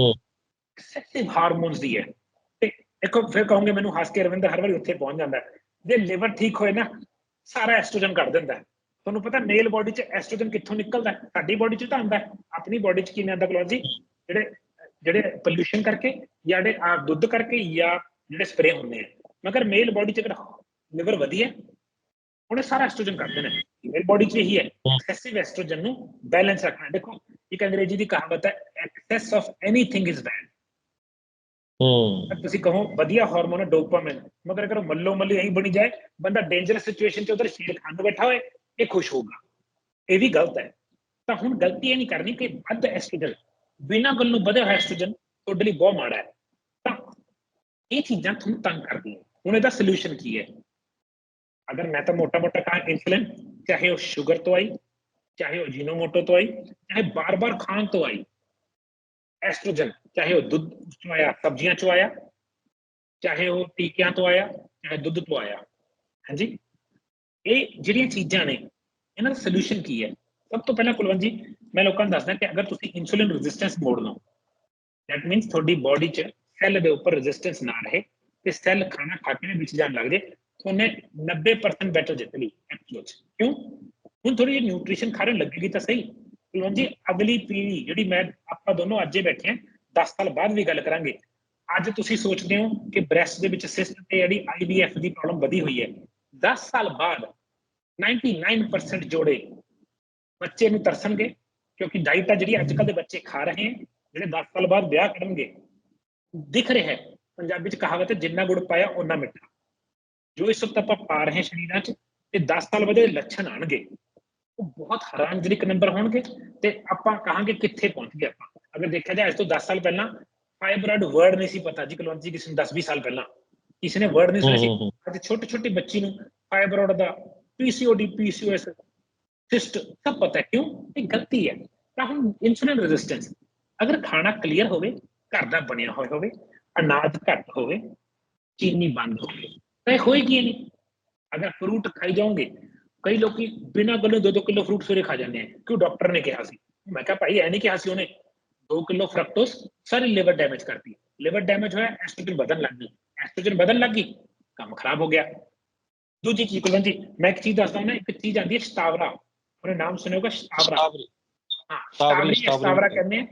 [SPEAKER 2] ਐਕਸੈਸਿਵ ਹਾਰਮੋਨਸ ਦੀ ਹੈ। ਤੇ ਦੇਖੋ ਫਿਰ ਕਹੋਗੇ ਮੈਨੂੰ ਹੱਸ ਕੇ ਰਵਿੰਦਰ ਹਰ ਵਾਰੀ ਉੱਥੇ ਪਹੁੰਚ ਜਾਂਦਾ ਜੇ ਲਿਵਰ ਠੀਕ ਹੋਏ ਨਾ ਸਾਰਾ ਐਸਟ੍ਰੋਜਨ ਕੱਢ ਦਿੰਦਾ ਤੁਹਾਨੂੰ ਪਤਾ ਮੇਲ ਬਾਡੀ 'ਚ ਐਸਟ੍ਰੋਜਨ ਕਿੱਥੋਂ ਨਿਕਲਦਾ? ਸਾਡੀ ਬਾਡੀ 'ਚ ਤਾਂ ਆਉਂਦਾ ਆਪਣੀ ਬਾਡੀ 'ਚ ਕਿਵੇਂ ਆਉਂਦਾ ਕਲੋਜੀ ਜਿਹੜੇ ਜਿਹੜੇ ਪੋਲੂਸ਼ਨ ਕਰਕੇ ਜਾਂ ਜਿਹੜੇ ਆ ਦੁੱਧ ਕਰਕੇ ਜਾਂ ਜਿਹੜੇ ਸਪਰੇ ਹੁੰਦੇ ਆ। ਮਗਰ ਮੇਲ ਬਾਡੀ 'ਚ ਅਗਰ ਲਿਵਰ ਵਧੀਆ ਉਹਨੇ ਸਾਰਾ ਐਸਟ੍ਰੋਜਨ ਕੱਢ ਦੇਣਾ ਮੇਲ ਬਾਡੀ 'ਚ ਇਹੀ ਹੈ ਐਕਸੈਸਿਵ ਐਸਟ੍ਰੋਜਨ ਨੂੰ ਬੈਲੈਂਸ ਰੱਖਣਾ ਦੇਖੋ ਇੱਕ ਅੰਗਰੇਜ਼ੀ ਦੀ ਕਹਾਵਤ ਹੈ excess of anything is bad
[SPEAKER 1] ਹੂੰ
[SPEAKER 2] ਤੁਸੀਂ ਕਹੋ ਵਧੀਆ ਹਾਰਮੋਨ ਹੈ ਡੋਪਾਮਾਈਨ ਮਗਰ ਅਗਰ ਮੱਲੋ ਮੱਲੀ ਇਹੀ ਬਣੀ ਜਾਏ ਬੰਦਾ ਡੇਂਜਰਸ ਸਿਚੁਏਸ਼ਨ 'ਚ ਉਧਰ ਸ਼ੇਰ ਖਾਨ ਨੂੰ ਬੈਠਾ ਹੋਏ ਇਹ ਖੁਸ਼ ਹੋਊਗਾ ਇਹ ਵੀ ਗਲਤ ਹੈ ਤਾਂ ਹੁਣ ਗਲਤੀ ਇਹ ਨਹੀਂ ਕਰਨੀ ਕਿ ਵੱਧ ਐਸਟ੍ਰੋਜਨ ਬਿਨਾਂ ਗੱਲ ਨੂੰ ਵਧਿਆ ਹੋਇਆ ਐਸਟ੍ਰੋਜਨ ਤੁਹਾਡੇ ਲਈ ਬਹੁਤ ਮਾੜਾ ਹੈ ਤਾਂ ਇਹ ਚੀਜ਼ਾਂ ਤੁਹਾਨੂੰ ਤੰਗ ਕਰਦੀਆਂ ਹੁਣ ਇਹਦਾ ਸੋਲੂਸ਼ਨ ਕੀ ਹੈ ਅਗਰ ਮੈਂ ਤਾਂ ਮੋਟਾ ਮੋਟਾ ਕਹਾਂ ਇਨਸੂਲਿਨ ਚਾਹੇ ਉਹ ਸ਼ੂਗਰ ਤੋਂ ਆਈ ਚਾਹੇ ਉਹ ਜੀਨੋਮੋਟੋ ਤੋਂ ਆਈ ਚਾਹੇ ਬਾਰ-ਬਾਰ ਖਾਣ ਤੋਂ ਆਈ ਐਸਟ੍ਰੋਜਨ ਚਾਹੇ ਉਹ ਦੁੱਧ ਚੋਂ ਆਇਆ ਸਬਜ਼ੀਆਂ ਚੋਂ ਆਇਆ ਚਾਹੇ ਉਹ ਟੀਕਿਆਂ ਤੋਂ ਆਇਆ ਚਾਹੇ ਦੁੱਧ ਤੋਂ ਆਇਆ ਹਾਂਜੀ ਇਹ ਜਿਹੜੀਆਂ ਚੀਜ਼ਾਂ ਨੇ ਇਹਨਾਂ ਦਾ ਸੋਲੂਸ਼ਨ ਕੀ ਹੈ ਸਭ ਤੋਂ ਪਹਿਲਾਂ ਕੁਲਵੰਤ ਜੀ ਮੈਂ ਲੋਕਾਂ ਨੂੰ ਦੱਸਦਾ ਕਿ ਅਗਰ ਤੁਸੀਂ ਇਨਸੂਲਿਨ ਰੈਜ਼ਿਸਟੈਂਸ ਮੋੜ ਲਓ ਦੈਟ ਮੀਨਸ ਤੁਹਾਡੀ ਬਾਡੀ 'ਚ ਸੈੱਲ ਦੇ ਉੱਪਰ ਰੈਜ਼ਿਸਟੈਂਸ ਨਾ ਰਹੇ ਤੇ ਸੈੱਲ ਖਾਣਾ ਖਾ ਕੇ ਵਿੱਚ ਜਾਣ ਲੱਗ ਜੇ ਤੁਹਾਨੂੰ 90% ਬੈਟਰ ਜਿੱਤ ਲਈ ਐਕਚੁਅਲ ਕਿਉਂ ਹੁਣ ਥੋੜੀ ਜਿਹੀ ਨਿਊਟ੍ਰੀਸ਼ਨ ਖਾਣ ਲੱਗੇਗੀ ਤਾਂ ਸਹੀ ਕੁਲਵੰਤ ਜੀ ਅਗਲੀ ਪੀੜ੍ਹੀ ਜਿਹੜੀ ਮੈਂ ਆਪਾਂ ਦੋਨੋਂ ਅੱਜੇ ਬੈਠੇ ਹਾਂ 10 ਸਾਲ ਬਾਅਦ ਵੀ ਗੱਲ ਕਰਾਂਗੇ ਅੱਜ ਤੁਸੀਂ ਸੋਚਦੇ ਹੋ ਕਿ ਬ੍ਰੈਸਟ ਦੇ ਵਿੱਚ ਸਿਸਟ ਤੇ ਜਿਹੜੀ ਆਈਵੀਐਫ ਦੀ ਪ੍ਰੋਬਲਮ ਵਧੀ ਹੋਈ ਹੈ 10 ਸਾਲ ਬਾਅਦ 99% ਜੋੜੇ ਬੱਚੇ ਨੂੰ ਤਰਸਣਗੇ ਕਿਉਂਕਿ ਡਾਈਟ ਆ ਜਿਹੜੀ ਅੱਜ ਕੱਲ ਦੇ ਬੱਚੇ ਖਾ ਰਹੇ ਹਨ ਜਿਹੜੇ 10 ਸਾਲ ਬਾਅਦ ਵਿਆਹ ਕਰਨਗੇ ਦਿਖ ਰਿਹਾ ਹੈ ਪੰਜਾਬੀ ਚ ਕਹਾਵਤ ਹੈ ਜਿੰਨਾ ਗੁੜ ਪਾਇਆ ਓਨਾ ਮਿੱਠਾ ਜੋ ਇਸ ਵਕਤ ਆਪਾਂ ਪਾ ਰਹੇ ਹਾਂ ਸਰੀਰਾਂ ਚ ਤੇ 10 ਸਾਲ ਬਾਅਦ ਇਹ ਲੱਛਣ ਆਣਗੇ ਉਹ ਬਹੁਤ ਹੈਰਾਨਜਨਕ ਨੰਬਰ ਹੋਣਗੇ ਤੇ ਆਪਾਂ ਕਹਾਂਗੇ ਕਿੱਥੇ ਪਹੁੰਚ ਗਏ ਆਪਾਂ ਅਗਰ ਦੇਖਿਆ ਜਾਏ ਅੱਜ ਤੋਂ 10 ਸਾਲ ਪਹਿਲਾਂ ਫਾਈਬਰਡ ਵਰਡ ਨਹੀਂ ਸੀ ਪਤਾ ਜੀ ਕੁਲਵੰਤ ਜੀ ਕਿਸੇ ਨੂੰ 10 20 ਸਾਲ ਪਹਿਲਾਂ ਕਿਸੇ ਨੇ ਵਰਡ ਨਹੀਂ ਸੁਣਿਆ ਸੀ
[SPEAKER 1] ਹੂੰ, ਹੂੰ,
[SPEAKER 2] ਅੱਜ ਛੋਟੀ ਛੋਟੀ ਬੱਚੀ ਨੂੰ ਫਾਈਬਰੋਡ ਦਾ ਪੀਸੀਓਡੀ ਪੀਸੀਓਐਸ ਸਿਸਟ ਸਭ ਪਤਾ ਹੈ ਕਿਉਂ ਇਹ ਗਲਤੀ ਹੈ ਤਾਂ ਹੁਣ ਇਨਸੂਲਿਨ ਰੈਜ਼ਿਸਟੈਂਸ ਅਗਰ ਖਾਣਾ ਕਲੀਅਰ ਹੋਵੇ ਘਰ ਦਾ ਬਣਿਆ ਹੋਇਆ ਹੋਵੇ ਅਨਾਜ ਘੱਟ ਹੋਵੇ ਚੀਨੀ ਬੰਦ ਹੋਵੇ ਤਾਂ ਇਹ ਹੋਏਗੀ ਹੀ ਨਹੀਂ ਅਗਰ ਫਰੂਟ ਖਾਈ ਜਾਓਗੇ ਕਈ ਲੋਕੀ ਬਿਨਾਂ ਗੱਲੋਂ ਦੋ ਦੋ ਕਿਲੋ ਫਰੂਟ ਸਵੇਰੇ ਖਾ ਜਾਂਦੇ ਆ ਕਿਉਂ ਡਾਕਟਰ ਨੇ ਕਿਹਾ ਸੀ ਮੈਂ ਕਿਹਾ ਭਾਈ ਐ ਨਹੀਂ ਕਿਹਾ ਸੀ ਉਹਨੇ 2 ਕਿਲੋ ਫਰਕਟੋਸ ਸਾਰੀ ਲਿਵਰ ਡੈਮੇਜ ਕਰਦੀ ਲਿਵਰ ਡੈਮੇਜ ਹੋਇਆ ਐਸਟ੍ਰੋਜਨ ਵਧਣ ਲੱਗ ਗਈ ਐਸਟ੍ਰੋਜਨ ਵਧਣ ਲੱਗ ਗਈ ਕੰਮ ਖਰਾਬ ਹੋ ਗਿਆ ਦੂਜੀ ਚੀਜ਼ ਕੁਲਵੰਤ ਜੀ ਮੈਂ ਇੱਕ ਚੀਜ਼ ਦੱਸਦਾ ਨਾ ਇੱਕ ਚੀਜ਼ ਆਂਦੀ ਹੈ ਸਟਾਵਰਾ ਉਹਨੇ ਨਾਮ ਸੁਣਿਆ ਹੋਗਾ ਸਟਾਵਰਾ
[SPEAKER 1] ਸਟ੍ਰਾਬੇਰੀ,
[SPEAKER 2] ਹਾਂ
[SPEAKER 1] ਸਟਾਵਰੀ,
[SPEAKER 2] ਸਟਾਵਰੀ ਜਾਂ ਸਟਾਵਰਾ
[SPEAKER 1] ਸਟਾਵਰੀ।
[SPEAKER 2] ਕਹਿੰਦੇ ਆ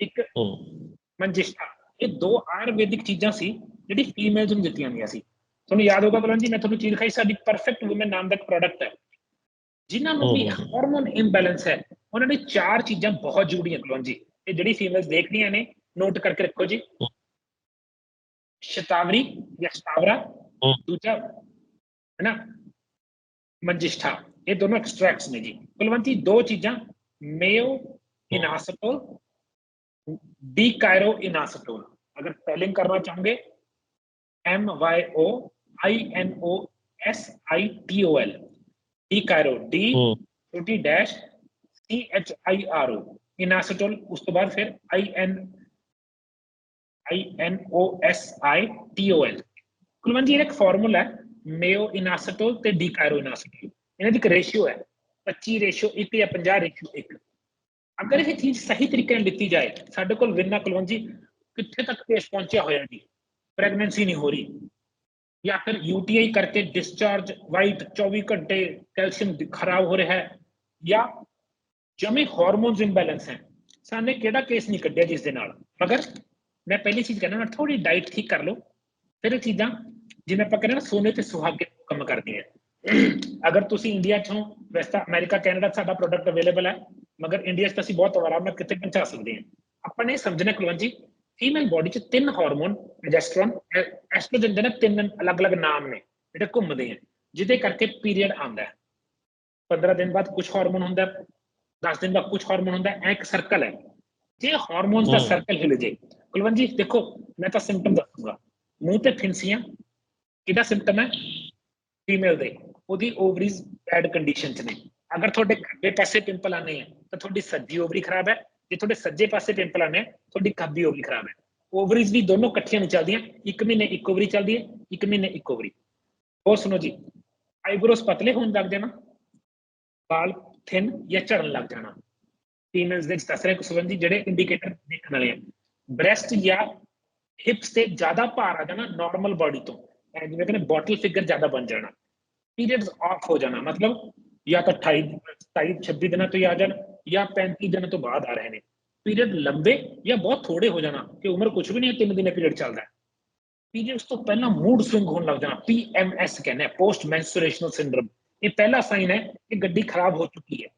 [SPEAKER 2] ਇੱਕ
[SPEAKER 1] ਹੂੰ
[SPEAKER 2] ਮੰਜਿਸ਼ਟਾ ਇਹ ਦੋ ਆਯੁਰਵੈਦਿਕ ਚੀਜ਼ਾਂ ਸੀ ਜਿਹੜੀ ਫੀਮੇਲਸ ਨੂੰ ਦਿੱਤੀਆਂ ਗਈਆਂ ਸੀ ਤੁਹਾਨੂੰ ਯਾਦ ਹੋਗਾ ਬਲਨ ਜੀ ਮੈਂ ਤੁਹਾਨੂੰ ਚੀਜ਼ ਖਾਈ ਸਾਡੀ ਪਰਫੈਕਟ ਔਮਨ ਨਾਮ ਦਾ ਇੱਕ ਪ੍ਰੋਡਕਟ ਹੈ ਜਿਨ੍ਹਾਂ ਨੂੰ ਵੀ
[SPEAKER 1] ਹਮ।
[SPEAKER 2] ਹਾਰਮੋਨ ਇੰਬੈਲੈਂਸ ਹੈ ਉਹਨਾਂ ਨੇ ਚਾਰ ਚੀਜ਼ਾਂ ਬਹੁਤ ਜ਼ਰੂਰੀਆਂ ਬਲਨ ਜੀ ਇਹ ਜਿਹੜੀ ਫੀਮੇਲਸ ਦੇਖਦੀਆਂ ਨੇ ਨੋਟ ਕਰਕੇ ਰੱਖੋ ਜੀ ਸ਼ਤਾਵਰੀ ਜਾਂ ਸਟਾਵਰਾ
[SPEAKER 1] ਹਮ।
[SPEAKER 2] ਦੂਜਾ ਹੈ ਨਾ ਮੰਜਿਸ਼ਠਾ ਇਹ ਦੋਨੋਂ ਐਕਸਟ੍ਰੈਕਟਸ ਨੇ ਜੀ ਕੁਲਵੰਤੀ ਦੋ ਚੀਜ਼ਾਂ ਮੇਓ ਇਨਾਸਟੋਲ ਡੀ ਕਾਇਰੋ ਇਨਾਸਟੋਲ ਅਗਰ ਸਪੈਲਿੰਗ ਕਰਨਾ ਚਾਹੋਗੇ M Y O I N O S I T O L D chiro D
[SPEAKER 1] ਹੂੰ
[SPEAKER 2] ਛੋਟੀ dash C H I R O inositol ਉਸ ਤੋਂ ਬਾਅਦ ਫਿਰ I N I N O S I T O L Kulwant ji ਇਹ ਇੱਕ ਫਾਰਮੂਲਾ ਹੈ ਮੇਓ ਇਨਾਸਟੋਲ ਤੇ ਡੀ ਕਾਇਰੋ ਇਨਾਸਟੋਲ ਇਹਨਾਂ ਦੀ ਇੱਕ ਰੇਸ਼ੀਓ ਹੈ 25 ਰੇਸ਼ੀਓ 1 ਜਾਂ 50 ਰੇਸ਼ੀਓ 1 ਅਗਰ ਇਹ ਚੀਜ਼ ਸਹੀ ਤਰੀਕੇ ਨਾਲ ਲਿੱਤੀ ਜਾਏ ਸਾਡੇ ਕੋਲ ਵਿੰਨਾ ਕੁਲਵੰਤ ਜੀ ਕਿੱਥੇ ਤੱਕ ਕੇਸ ਪਹੁੰਚਿਆ ਹੋਇਆ ਜੀ ਪ੍ਰੈਗਨੈਂਸੀ ਨਹੀਂ ਹੋ ਰਹੀ ਜਾਂ ਫਿਰ ਯੂਟੀਆਈ ਕਰਕੇ ਡਿਸਚਾਰਜ ਵਾਈਟ 24 ਘੰਟੇ ਕੈਲਸ਼ੀਅਮ ਖਰਾਬ ਹੋ ਰਿਹਾ ਹੈ ਜਾਂ ਜਮੇ ਹਾਰਮੋਨਸ ਇੰਬੈਲੈਂਸ ਹੈ ਸਾਨੇ ਕਿਹੜਾ ਕੇਸ ਨਹੀਂ ਕੱਢਿਆ ਜਿਸ ਦੇ ਨਾਲ ਮਗਰ ਮੈਂ ਪਹਿਲੀ ਚੀਜ਼ ਕਹਿੰਦਾ ਨਾ ਥੋੜੀ ਡਾਈਟ ਠੀਕ ਕਰ ਲਓ ਫਿਰ ਇਹ ਚੀਜ਼ਾਂ ਜਿਵੇਂ ਆਪਾਂ ਕਹਿੰਦੇ ਨਾ ਸੋਨੇ ਤੇ ਸੁਹਾਗੇ ਕੰਮ ਕਰਦੀਆਂ ਅਗਰ ਤੁਸੀਂ ਇੰਡੀਆ ਚੋਂ ਵੈਸੇ ਤਾਂ ਅਮਰੀਕਾ ਕੈਨੇਡਾ 'ਚ ਸਾਡਾ ਪ੍ਰੋਡਕਟ ਅਵੇਲੇਬਲ ਹੈ ਮਗਰ ਇੰਡੀਆ 'ਚ ਤਾਂ ਅਸੀਂ ਬਹੁਤ ਆਰਾਮ ਨਾਲ ਕਿਤੇ ਪਹੁੰਚਾ ਸਕਦੇ ਹਾਂ ਆਪਾਂ ਨੇ ਇਹ ਸਮਝਣਾ ਕੁਲਵੰਤ ਜੀ ਫੀਮੇਲ ਬੋਡੀ 'ਚ ਤਿੰਨ ਹਾਰਮੋਨ ਪ੍ਰੋਜੈਸਟਰੋਨ ਐਸਟ੍ਰੋਜਨ ਦੇ ਨਾ ਤਿੰਨ ਅਲੱਗ-ਅਲੱਗ ਨਾਮ ਨੇ ਜਿਹੜੇ ਘੁੰਮਦੇ ਆ ਜਿਹਦੇ ਕਰਕੇ ਪੀਰੀਅਡ ਆਉਂਦਾ ਹੈ। 15 ਦਿਨ ਬਾਅਦ ਕੁਝ ਹਾਰਮੋਨ ਹੁੰਦਾ ਹੈ 10 ਦਿਨ ਬਾਅਦ ਕੁਝ ਹਾਰਮੋਨ ਹੁੰਦਾ ਇਹ ਇੱਕ ਸਰਕਲ ਹੈ। ਜੇ ਹਾਰਮੋਨਸ ਦਾ। ਸਰਕਲ ਹਿਲ ਜੇ ਕੁਲਵੰਤ ਜੀ ਦੇਖੋ ਮੈਂ ਤਾਂ ਸਿੰਪਟਮ ਦੱਸੂਗਾ। ਮੂੰਹ ਤੇ ਫਿੰਸੀਆਂ ਕਿਹਦਾ ਸਿੰਪਟਮ ਹੈ? ਫੀਮੇਲ ਦੇ ਉਹਦੀ ਓਵਰੀਜ਼ ਬੈਡ ਕੰਡੀਸ਼ਨ 'ਚ ਨੇ। ਅਗਰ ਤੁਹਾਡੇ ਖੱਬੇ ਪਾਸੇ ਪਿੰਪਲ ਆਨੇ ਆ ਤਾਂ ਤੁਹਾਡੀ ਸੱਜੀ ਓਵਰੀ ਖਰਾਬ ਹੈ ਜੇ ਤੁਹਾਡੇ ਸੱਜੇ ਪਾਸੇ ਪਿੰਪਲ ਆਨੇ ਆ ਤੁਹਾਡੀ ਖੱਬੀ ਓਵਰੀ ਖਰਾਬ ਹੈ ਓਵਰੀਜ਼ ਵੀ ਦੋਨੋਂ ਇਕੱਠੀਆਂ ਨਹੀਂ ਚੱਲਦੀਆਂ ਇੱਕ ਮਹੀਨੇ ਇੱਕ ਓਵਰੀ ਚੱਲਦੀ ਹੈ ਇੱਕ ਮਹੀਨੇ ਇੱਕ ਓਵਰੀ ਹੋਰ ਸੁਣੋ ਜੀ ਆਈਬ੍ਰੋਸ ਪਤਲੇ ਹੋਣ ਲੱਗ ਜਾਣਾ ਵਾਲ ਥਿਨ ਜਾਂ ਝੜਨ ਲੱਗ ਜਾਣਾ ਫੀਮੇਲਸ ਦੇ ਦੱਸ ਰਹੇ ਕੁਝ ਸੰਬੰਧੀ ਜਿਹੜੇ ਇੰਡੀਕੇਟਰ ਦੇਖਣ ਵਾਲੇ ਆ ਬ੍ਰੈਸਟ ਜਾਂ ਹਿਪਸ ਤੇ ਜ਼ਿਆਦਾ ਭਾਰ ਆ ਜਾਣਾ ਨਾਰਮਲ ਬਾਡੀ ਤੋਂ ਐ ਜਿਵੇਂ ਕਹਿੰਦੇ ਬੋਟਲ ਫਿਗਰ ਜ਼ਿਆਦਾ ਬਣ ਜਾਣਾ ਪੀਰੀਅਡਸ ਆਫ ਹੋ ਜਾਣਾ ਮਤਲਬ ਜਾਂ ਤਾਂ 28 27 26 ਦਿਨਾਂ ਤੋਂ ਹੀ ਆ ਜਾਣ ਜਾਂ 35 ਦਿਨਾਂ ਤੋਂ ਬਾਅਦ ਆ ਰਹੇ ਨੇ ਪੀਰੀਅਡ ਲੰਬੇ ਜਾਂ ਬਹੁਤ ਥੋੜੇ ਹੋ ਜਾਣਾ ਕਿ ਉਮਰ ਕੁਝ ਵੀ ਨਹੀਂ ਹੈ ਤਿੰਨ ਦਿਨੇ ਪੀਰੀਅਡ ਚੱਲਦਾ ਹੈ ਪੀਰੀਅਡਸ ਤੋਂ ਪਹਿਲਾਂ ਮੂਡ ਸਵਿੰਗ ਹੋਣ ਲੱਗ ਜਾਣਾ ਪੀਐਮਐਸ ਕਹਿੰਦੇ ਆ ਪੋਸਟ ਮੈਂਸਟ੍ਰੂਏਸ਼ਨਲ ਸਿੰਡਰਮ ਇਹ ਪਹਿਲਾ ਸਾਈਨ ਹੈ ਕਿ ਗੱਡੀ ਖਰਾਬ ਹੋ ਚੁੱਕੀ ਹੈ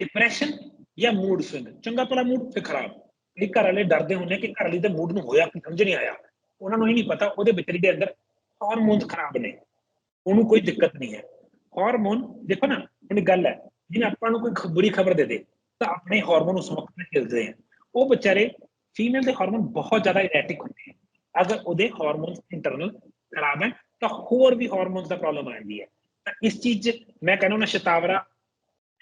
[SPEAKER 2] ਡਿਪਰੈਸ਼ਨ ਜਾਂ ਮੂਡ ਸਵਿੰਗ ਚੰਗਾ ਭਲਾ ਮੂਡ ਫਿਰ ਖਰਾਬ ਇਹ ਘਰ ਵਾਲੇ ਡਰਦੇ ਹੁੰਦੇ ਕਿ ਘਰ ਵਾਲੀ ਦੇ ਮੂਡ ਨੂੰ ਹੋਇਆ ਕਿ ਸਮਝ ਨਹੀਂ ਆਇਆ ਉਹਨਾਂ ਨੂੰ ਇਹ ਨਹੀਂ ਪਤਾ ਉਹਦੇ ਵਿਚਰੀ ਦੇ ਅੰਦਰ ਹਾਰਮੋਨਸ ਖਰਾਬ ਨੇ ਉਹਨੂੰ ਕੋਈ ਦਿੱਕਤ ਨਹੀਂ ਹੈ ਹਾਰਮੋਨ ਦੇਖੋ ਨਾ ਹੁਣ ਇੱਕ ਗੱਲ ਹੈ ਜਿਹਨੇ ਆਪਾਂ ਨੂੰ ਕੋਈ ਬੁਰੀ ਖਬਰ ਦੇ ਦੇ, ਤਾਂ ਆਪਣੇ ਹਾਰਮੋਨ ਉਸ ਵਕਤ ਤੇ ਹਿਲਦੇ ਆ। ਉਹ ਵਿਚਾਰੇ ਫੀਮੇਲ ਦੇ ਹਾਰਮੋਨ ਬਹੁਤ ਜ਼ਿਆਦਾ ਇਰੈਟਿਕ ਹੁੰਦੇ ਆ। ਅਗਰ ਉਹਦੇ ਹਾਰਮੋਨਸ ਇੰਟਰਨਲ ਖਰਾਬ ਹੈ, ਤਾਂ ਹੋਰ ਵੀ ਹਾਰਮੋਨਸ ਦਾ ਪ੍ਰੋਬਲਮ ਆ ਹੈ। ਤਾਂ ਇਸ ਚੀਜ਼ ਮੈਂ ਕਹਿੰਦਾ ਨਾ ਸ਼ਤਾਵਰਾ,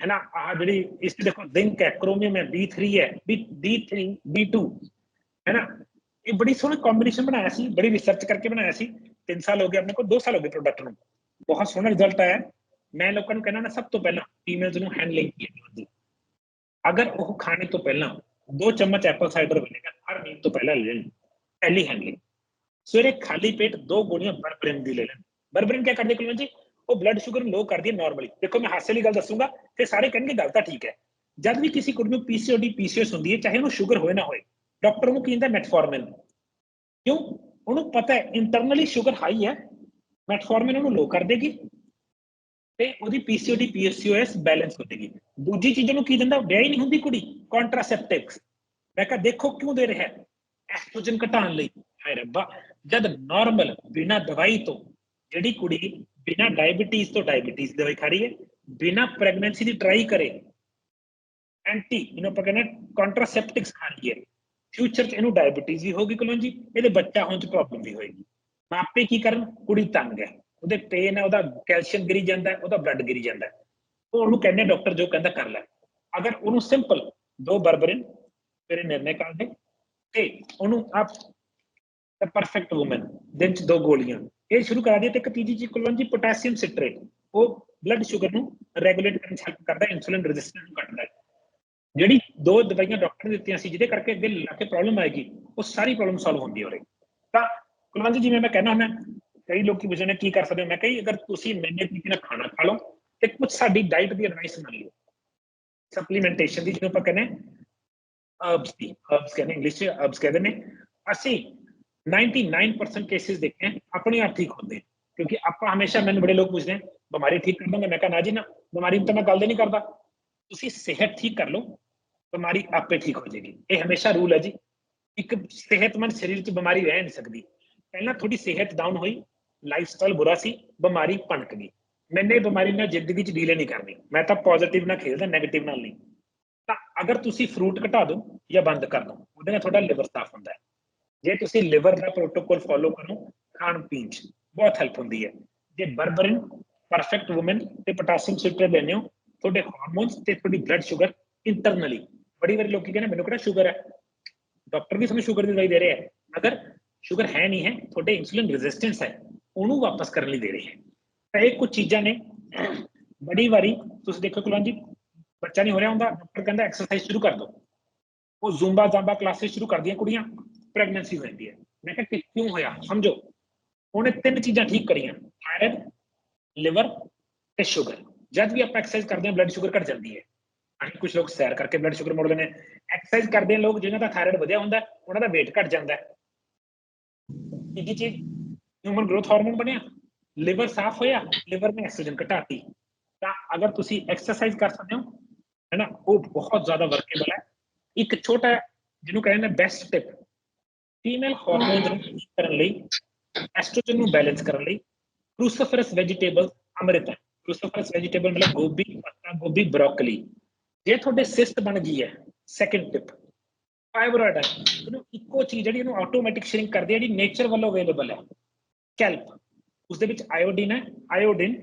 [SPEAKER 2] ਹੈ ਨਾ, ਆਹ ਜਿਹੜੀ ਇਸ 'ਚ ਦੇਖੋ ਜ਼ਿੰਕ ਹੈ ਕ੍ਰੋਮੀਅਮ ਹੈ B3 ਹੈ D3 B2 ਹੈ ਨਾ, ਇਹ ਬੜੀ ਸੋਹਣੀ ਕੰਬੀਨੇਸ਼ਨ ਬਣਾਇਆ ਸੀ, ਬੜੀ ਰਿਸਰਚ ਕਰਕੇ ਬਣਾਇਆ ਸੀ 3 ਸਾਲ ਹੋ ਗਏ ਆਪਣੇ ਕੋਲ 2 ਸਾਲ ਹੋ ਗਏ ਪ੍ਰੋਡਕਟ ਨੂੰ। ਬਹੁਤ ਸੋਹਣਾ ਰਿਜ਼ਲਟ ਆਇਆ। ਮੈਂ ਲੋਕਾਂ ਨੂੰ ਕਹਿੰਦਾ ਨਾ ਸਭ ਤੋਂ ਪਹਿਲਾਂ ਫੀਮੇਲਸ ਨੂੰ ਹੈਂਡਲਿੰਗ ਕੀਤੀ ਹੁੰਦੀ ਅਗਰ ਉਹ ਖਾਣੇ ਤੋਂ ਪਹਿਲਾਂ ਦੋ ਚਮਚ ਐਪਲ ਸਾਈਡਰ ਵਿਨੇਗਰ ਹਰ ਮੀਲ ਤੋਂ ਪਹਿਲਾਂ ਲੈ ਲੈਣ ਪਹਿਲੀ ਹੈਂਡਲਿੰਗ ਸਵੇਰੇ ਖਾਲੀ ਪੇਟ ਦੋ ਗੋਲੀਆਂ ਬਰਬਰਿਨ ਦੀ ਲੈ ਲੈਣ ਬਰਬਰਿਨ ਕੀ ਕਰਦੇ ਕੁਲਵੰਤ ਜੀ ਉਹ ਬਲੱਡ ਸ਼ੂਗਰ ਨੂੰ ਲੋ ਕਰਦੀ ਹੈ ਨਾਰਮਲੀ ਦੇਖੋ ਮੈਂ ਹਾਸੇ ਵਾਲੀ ਗੱਲ ਦੱਸੂਗਾ ਤੇ ਸਾਰੇ ਕਹਿਣਗੇ ਗੱਲ ਤਾਂ ਠੀਕ ਹੈ ਜਦ ਵੀ ਕਿਸੇ ਕੁੜੀ ਨੂੰ ਪੀਸੀਓਡੀ ਪੀਸੀਓਐਸ ਹੁੰਦੀ ਹੈ ਚਾਹੇ ਉਹਨੂੰ ਸ਼ੂਗਰ ਹੋਏ ਨਾ ਹੋਏ ਡਾਕਟਰ ਉਹਨੂੰ ਕੀ ਕਹਿੰਦਾ ਮੈਟਫੋਰਮਿਨ ਕਿਉਂ ਉਹਨੂੰ ਪਤਾ ਹੈ ਇੰਟਰਨਲੀ ਸ਼ੂਗਰ ਹਾਈ ਹੈ ਮੈਟਫੋਰਮਿਨ ਉਹਨੂੰ ਲੋ ਕਰ ਦੇਗੀ ਤੇ ਉਹਦੀ ਪੀਸੀਓਡੀ ਪੀਸੀਓਐਸ ਬੈਲੈਂਸ ਹੋ। ਦੂਜੀ ਚੀਜ਼ ਨੂੰ ਕੀ ਦਿੰਦਾ? ਵਿਆਹ ਹੀ ਨਹੀਂ ਹੁੰਦੀ ਕੁੜੀ। ਕੰਟਰਾਸੈਪਟਿਵਸ ਮੈਂ ਕਿਹਾ, ਦੇਖੋ ਕਿਉਂ ਦੇ ਰਿਹਾ ਐਸਟ੍ਰੋਜਨ ਘਟਾਉਣ ਲਈ। ਹਾਏ ਰੱਬਾ, ਜਦ ਨਾਰਮਲ ਬਿਨਾ ਦਵਾਈ ਤੋਂ, ਜਿਹੜੀ ਕੁੜੀ ਬਿਨਾ ਡਾਇਬੀਟੀਜ਼ ਤੋਂ ਡਾਇਬੀਟੀਜ਼ ਦਵਾਈ ਖਾ ਰਹੀ ਹੈ, ਬਿਨਾ ਪ੍ਰੈਗਨੈਂਸੀ ਦੀ ਟਰਾਈ ਕਰੇ ਐਂਟੀ ਇਹਨੂੰ ਆਪਾਂ ਕਹਿੰਦੇ ਕੰਟਰਾਸੈਪਟਿਕਸ ਖਾ ਰਹੀ ਹੈ। ਫਿਊਚਰ 'ਚ ਇਹਨੂੰ ਡਾਇਬੀਟੀਜ਼ ਵੀ ਹੋਗੀ ਕਲੋਂ ਜੀ ਇਹਦੇ ਬੱਚਾ ਹੋਣ 'ਚ ਪ੍ਰੋਬਲਮ ਵੀ ਹੋਏਗੀ। ਮਾਪੇ ਕੀ ਕਰਨ? ਕੁੜੀ ਤੰਗ ਹੈ। ਉਹਦੇ ਪੇਨ ਹੈ, ਉਹਦਾ ਕੈਲਸ਼ੀਅਮ ਗਿਰੀ ਜਾਂਦਾ ਉਹਦਾ ਬਲੱਡ ਗਿਰੀ ਜਾਂਦਾ ਉਹ ਉਹਨੂੰ ਕਹਿੰਦੇ ਡਾਕਟਰ ਜੋ ਕਹਿੰਦਾ ਕਰ ਲੈ। ਅਗਰ ਉਹਨੂੰ ਸਿੰਪਲ ਦੋ ਬਰਬਰਿਨ ਤੇਰੇ ਨਿਰਣੇ ਕਰ ਤੇ ਉਹਨੂੰ ਆਪ ਦ ਪਰਫੈਕਟ ਔਮਨ ਦਿਨ ਚ ਦੋ ਗੋਲੀਆਂ। ਇਹ ਸ਼ੁਰੂ ਕਰਾ ਦਿਆ ਤੇ ਇੱਕ ਤੀਜੀ ਚੀਜ਼ ਕੁਲਵੰਤ ਪੋਟਾਸ਼ੀਅਮ ਸਿਟਰੇਟ ਉਹ ਬਲੱਡ ਸ਼ੂਗਰ ਨੂੰ ਰੈਗੂਲੇਟ ਕਰਨ ਚ ਹੈਲਪ ਕਰਦਾ ਇਨਸੂਲਿਨ ਰੈਜ਼ਿਸਟੈਂਸ ਨੂੰ ਘਟਦਾ ਜਿਹੜੀ ਦੋ ਦਵਾਈਆਂ ਡਾਕਟਰ ਨੇ ਦਿੱਤੀਆਂ ਸੀ, ਜਿਹਦੇ ਕਰਕੇ ਅੱਗੇ ਲਾ ਕੇ ਪ੍ਰੋਬਲਮ ਆਏਗੀ, ਉਹ ਸਾਰੀ ਪ੍ਰੋਬਲਮ ਸੋਲਵ ਹੁੰਦੀ ਹੋ ਰਹੀ ਤਾਂ ਕੁਲਵੰਤ ਜੀ ਜਿਵੇਂ ਮੈਂ ਕਹਿੰਦਾ ਹੁੰਦਾ ਕਈ ਲੋਕੀ ਪੁੱਛਦੇ ਨੇ ਕੀ ਕਰ ਸਕਦੇ ਹੋ ਮੈਂ ਕਹੀ ਅਗਰ ਤੁਸੀਂ ਮੈਨੇ ਤਰੀਕੇ ਨਾਲ ਖਾਣਾ ਖਾ ਲਓ ਤੇ ਕੁਝ ਸਾਡੀ ਡਾਈਟ ਦੀ ਐਡਵਾਈਸ ਮੰਨ ਲਿਓ ਸਪਲੀਮੈਂਟੇਸ਼ਨ ਦੀ ਜਿਹਨੂੰ ਆਪਾਂ ਕਹਿੰਦੇ ਹਰਬਸ ਦੀ ਹਰਬਸ ਕਹਿੰਦੇ ਇੰਗਲਿਸ਼ ਚ ਹਰਬਸ ਕਹਿੰਦੇ ਨੇ ਅਸੀਂ 99% ਕੇਸਿਸ ਦੇਖੇ ਹੈ, ਆਪਣੇ ਆਪ ਠੀਕ ਹੁੰਦੇ ਹੈ। ਕਿਉਂਕਿ ਆਪਾਂ ਹਮੇਸ਼ਾ ਮੈਨੂੰ ਬੜੇ ਲੋਕ ਪੁੱਛਦੇ ਹੈ ਬਿਮਾਰੀ ਠੀਕ ਕਰ ਦੋਗੇ ਮੈਂ ਕਹਾਂ ਨਾ ਜੀ ਨਾ ਬਿਮਾਰੀ ਨੂੰ ਤਾਂ ਮੈਂ ਗੱਲ ਹੀ ਨਹੀਂ ਕਰਦਾ ਤੁਸੀਂ ਸਿਹਤ ਠੀਕ ਕਰ ਲਓ ਬਿਮਾਰੀ ਆਪੇ ਠੀਕ ਹੋ ਜਾਏਗੀ ਇਹ ਹਮੇਸ਼ਾ ਰੂਲ ਹੈ ਜੀ ਇੱਕ ਸਿਹਤਮੰਦ ਸਰੀਰ 'ਚ ਬਿਮਾਰੀ ਰਹਿ ਨਹੀਂ ਸਕਦੀ ਪਹਿਲਾਂ ਥੋੜੀ ਸਿਹਤ ਡਾਊਨ ਹੋਈ ਲਾਈਫਸਟਾਈਲ ਬੁਰਾ ਸੀ ਬਿਮਾਰੀ ਭਣਕ ਗਈ ਮੈਨੇ ਇਹ ਬਿਮਾਰੀ ਨਾਲ ਜ਼ਿੰਦਗੀ 'ਚ ਡੀਲ ਨਹੀਂ ਕਰਨੀ ਮੈਂ ਤਾਂ ਪੋਜ਼ਿਟਿਵ ਨਾਲ ਖੇਡਦਾ 네ਗੇਟਿਵ ਨਾਲ ਨਹੀਂ ਤਾਂ ਅਗਰ ਤੁਸੀਂ ਫਰੂਟ ਘਟਾ ਦਿਓ ਜਾਂ ਬੰਦ ਕਰ ਦਿਓ ਉਹਦੇ ਨਾਲ ਤੁਹਾਡਾ ਲਿਵਰ ਸਾਫ਼ ਹੁੰਦਾ ਹੈ ਜੇ ਤੁਸੀਂ ਲਿਵਰ ਦਾ ਪ੍ਰੋਟੋਕੋਲ ਫੋਲੋ ਕਰੋ ਖਾਣ ਪੀਣ 'ਚ ਬਹੁਤ ਹੈਲਪ ਹੁੰਦੀ ਹੈ ਜੇ ਬਰਬਰਿਨ ਪਰਫੈਕਟ ਔਮਨ ਤੇ ਪੋਟਾਸ਼ੀਅਮ ਸਿਟਰੇਟ ਲੈਂਦੇ ਹੋ ਤੁਹਾਡੇ ਹਾਰਮੋਨਸ ਤੇ ਤੁਹਾਡੀ ਬਲੱਡ ਸ਼ੂਗਰ ਇੰਟਰਨਲੀ ਬੜੀ ਵਾਰੀ ਲੋਕੀ ਕਹਿੰਦੇ ਮੈਨੂੰ ਕਿਹੜਾ ਸ਼ੂਗਰ ਹੈ ਡਾਕਟਰ ਵੀ ਤੁਹਾਨੂੰ ਸ਼ੂਗਰ ਦੀ ਦਵਾਈ ਦੇ ਰਿਹਾ ਹੈ ਅਗਰ ਸ਼ੂਗਰ ਹੈ ਨਹੀਂ ਹੈ ਤੁਹਾਡੇ ਇਨਸੂਲਿਨ ਰੈਜ਼ਿਸਟੈਂਸ ਹੈ ਉਹਨੂੰ ਵਾਪਸ ਕਰਨ ਲਈ ਦੇ ਰਹੇ ਹੈ। ਤਾਂ ਇਹ ਕੁਝ ਚੀਜ਼ਾਂ ਨੇ। ਬੜੀ ਵਾਰੀ ਤੁਸੀਂ ਦੇਖੋ ਕੁਲਵੰਤ ਜੀ, ਬੱਚਾ ਨਹੀਂ ਹੋ ਰਿਹਾ ਹੁੰਦਾ ਡਾਕਟਰ ਕਹਿੰਦਾ ਐਕਸਰਸਾਈਜ਼ ਸ਼ੁਰੂ ਕਰ ਦਿਓ ਉਹ ਜ਼ੁੰਬਾ ਜ਼ਾਂਬਾ ਕਲਾਸਿਸ ਸ਼ੁਰੂ ਕਰਦੀਆਂ ਕੁੜੀਆਂ ਪ੍ਰੈਗਨੈਂਸੀ ਹੋ ਜਾਂਦੀ ਹੈ। ਮੈਂ ਕਿਹਾ ਕਿਉਂ ਹੋਇਆ? ਸਮਝੋ। ਉਹਨੇ ਤਿੰਨ ਚੀਜ਼ਾਂ ਠੀਕ ਕਰੀਆਂ। ਥਾਇਰਾਇਡ ਲਿਵਰ ਤੇ ਸ਼ੂਗਰ ਜਦ ਵੀ ਆਪਾਂ ਐਕਸਰਸਾਈਜ਼ ਕਰਦੇ ਹਾਂ ਬਲੱਡ ਸ਼ੂਗਰ ਘਟ ਜਾਂਦੀ ਹੈ। ਅਸੀਂ ਕੁਝ ਲੋਕ ਸੈਰ ਕਰਕੇ ਬਲੱਡ ਸ਼ੂਗਰ ਮੋੜਦੇ ਨੇ। ਐਕਸਰਸਾਈਜ਼ ਕਰਦੇ ਲੋਕ ਜਿਨ੍ਹਾਂ ਦਾ ਥਾਇਰਾਇਡ ਵਧਿਆ ਹੁੰਦਾ, ਉਹਨਾਂ ਦਾ weight ਘਟ ਜਾਂਦਾ ਹੈ। ਤੀਜੀ ਚੀਜ਼ ਹਿਊਮਨ ਗਰੋਥ ਹਾਰਮੋਨ ਬਣਿਆ। ਲਿਵਰ ਸਾਫ਼ ਹੋਇਆ ਲਿਵਰ ਨੇ ਐਸਟ੍ਰੋਜਨ ਘਟਾਤੀ। ਤਾਂ ਅਗਰ ਤੁਸੀਂ ਐਕਸਰਸਾਈਜ਼ ਕਰ ਸਕਦੇ ਹੋ ਹੈ ਨਾ ਉਹ ਬਹੁਤ ਜ਼ਿਆਦਾ ਵਰਕੇਬਲ ਹੈ। ਇੱਕ ਛੋਟਾ ਜਿਹਨੂੰ ਕਹਿੰਦੇ ਨੇ ਬੈਸਟ ਟਿਪ ਫੀਮੇਲ ਹਾਰਮੋਨ ਨੂੰ ਕਰਨ ਲਈ ਐਸਟ੍ਰੋਜਨ ਨੂੰ ਬੈਲੈਂਸ ਕਰਨ ਲਈ ਕ੍ਰੂਸੀਫਰਸ ਵੈਜੀਟੇਬਲ ਅੰਮ੍ਰਿਤ ਹੈ। ਕ੍ਰੂਸੀਫਰਸ ਵੈਜੀਟੇਬਲ ਮਤਲਬ ਗੋਭੀ, ਪੱਤਾ, ਗੋਭੀ ਬ੍ਰੋਕਲੀ ਜੇ ਤੁਹਾਡੇ ਸਿਸਟ ਬਣ ਗਈ ਹੈ ਸੈਕੰਡ ਟਿਪ ਫਾਈਬਰੋਇਡ ਹੈ ਇਹਨੂੰ ਇੱਕੋ ਚੀਜ਼ ਜਿਹੜੀ ਇਹਨੂੰ ਆਟੋਮੈਟਿਕ ਸ਼ਰਿੰਕ ਕਰਦੀ ਹੈ, ਜਿਹੜੀ ਨੇਚਰ ਵੱਲੋਂ ਅਵੇਲੇਬਲ ਹੈ। ਕੈਲਪ। ਉਸ ਦੇ ਵਿੱਚ ਆਇਓਡੀਨ ਹੈ। ਆਇਓਡੀਨ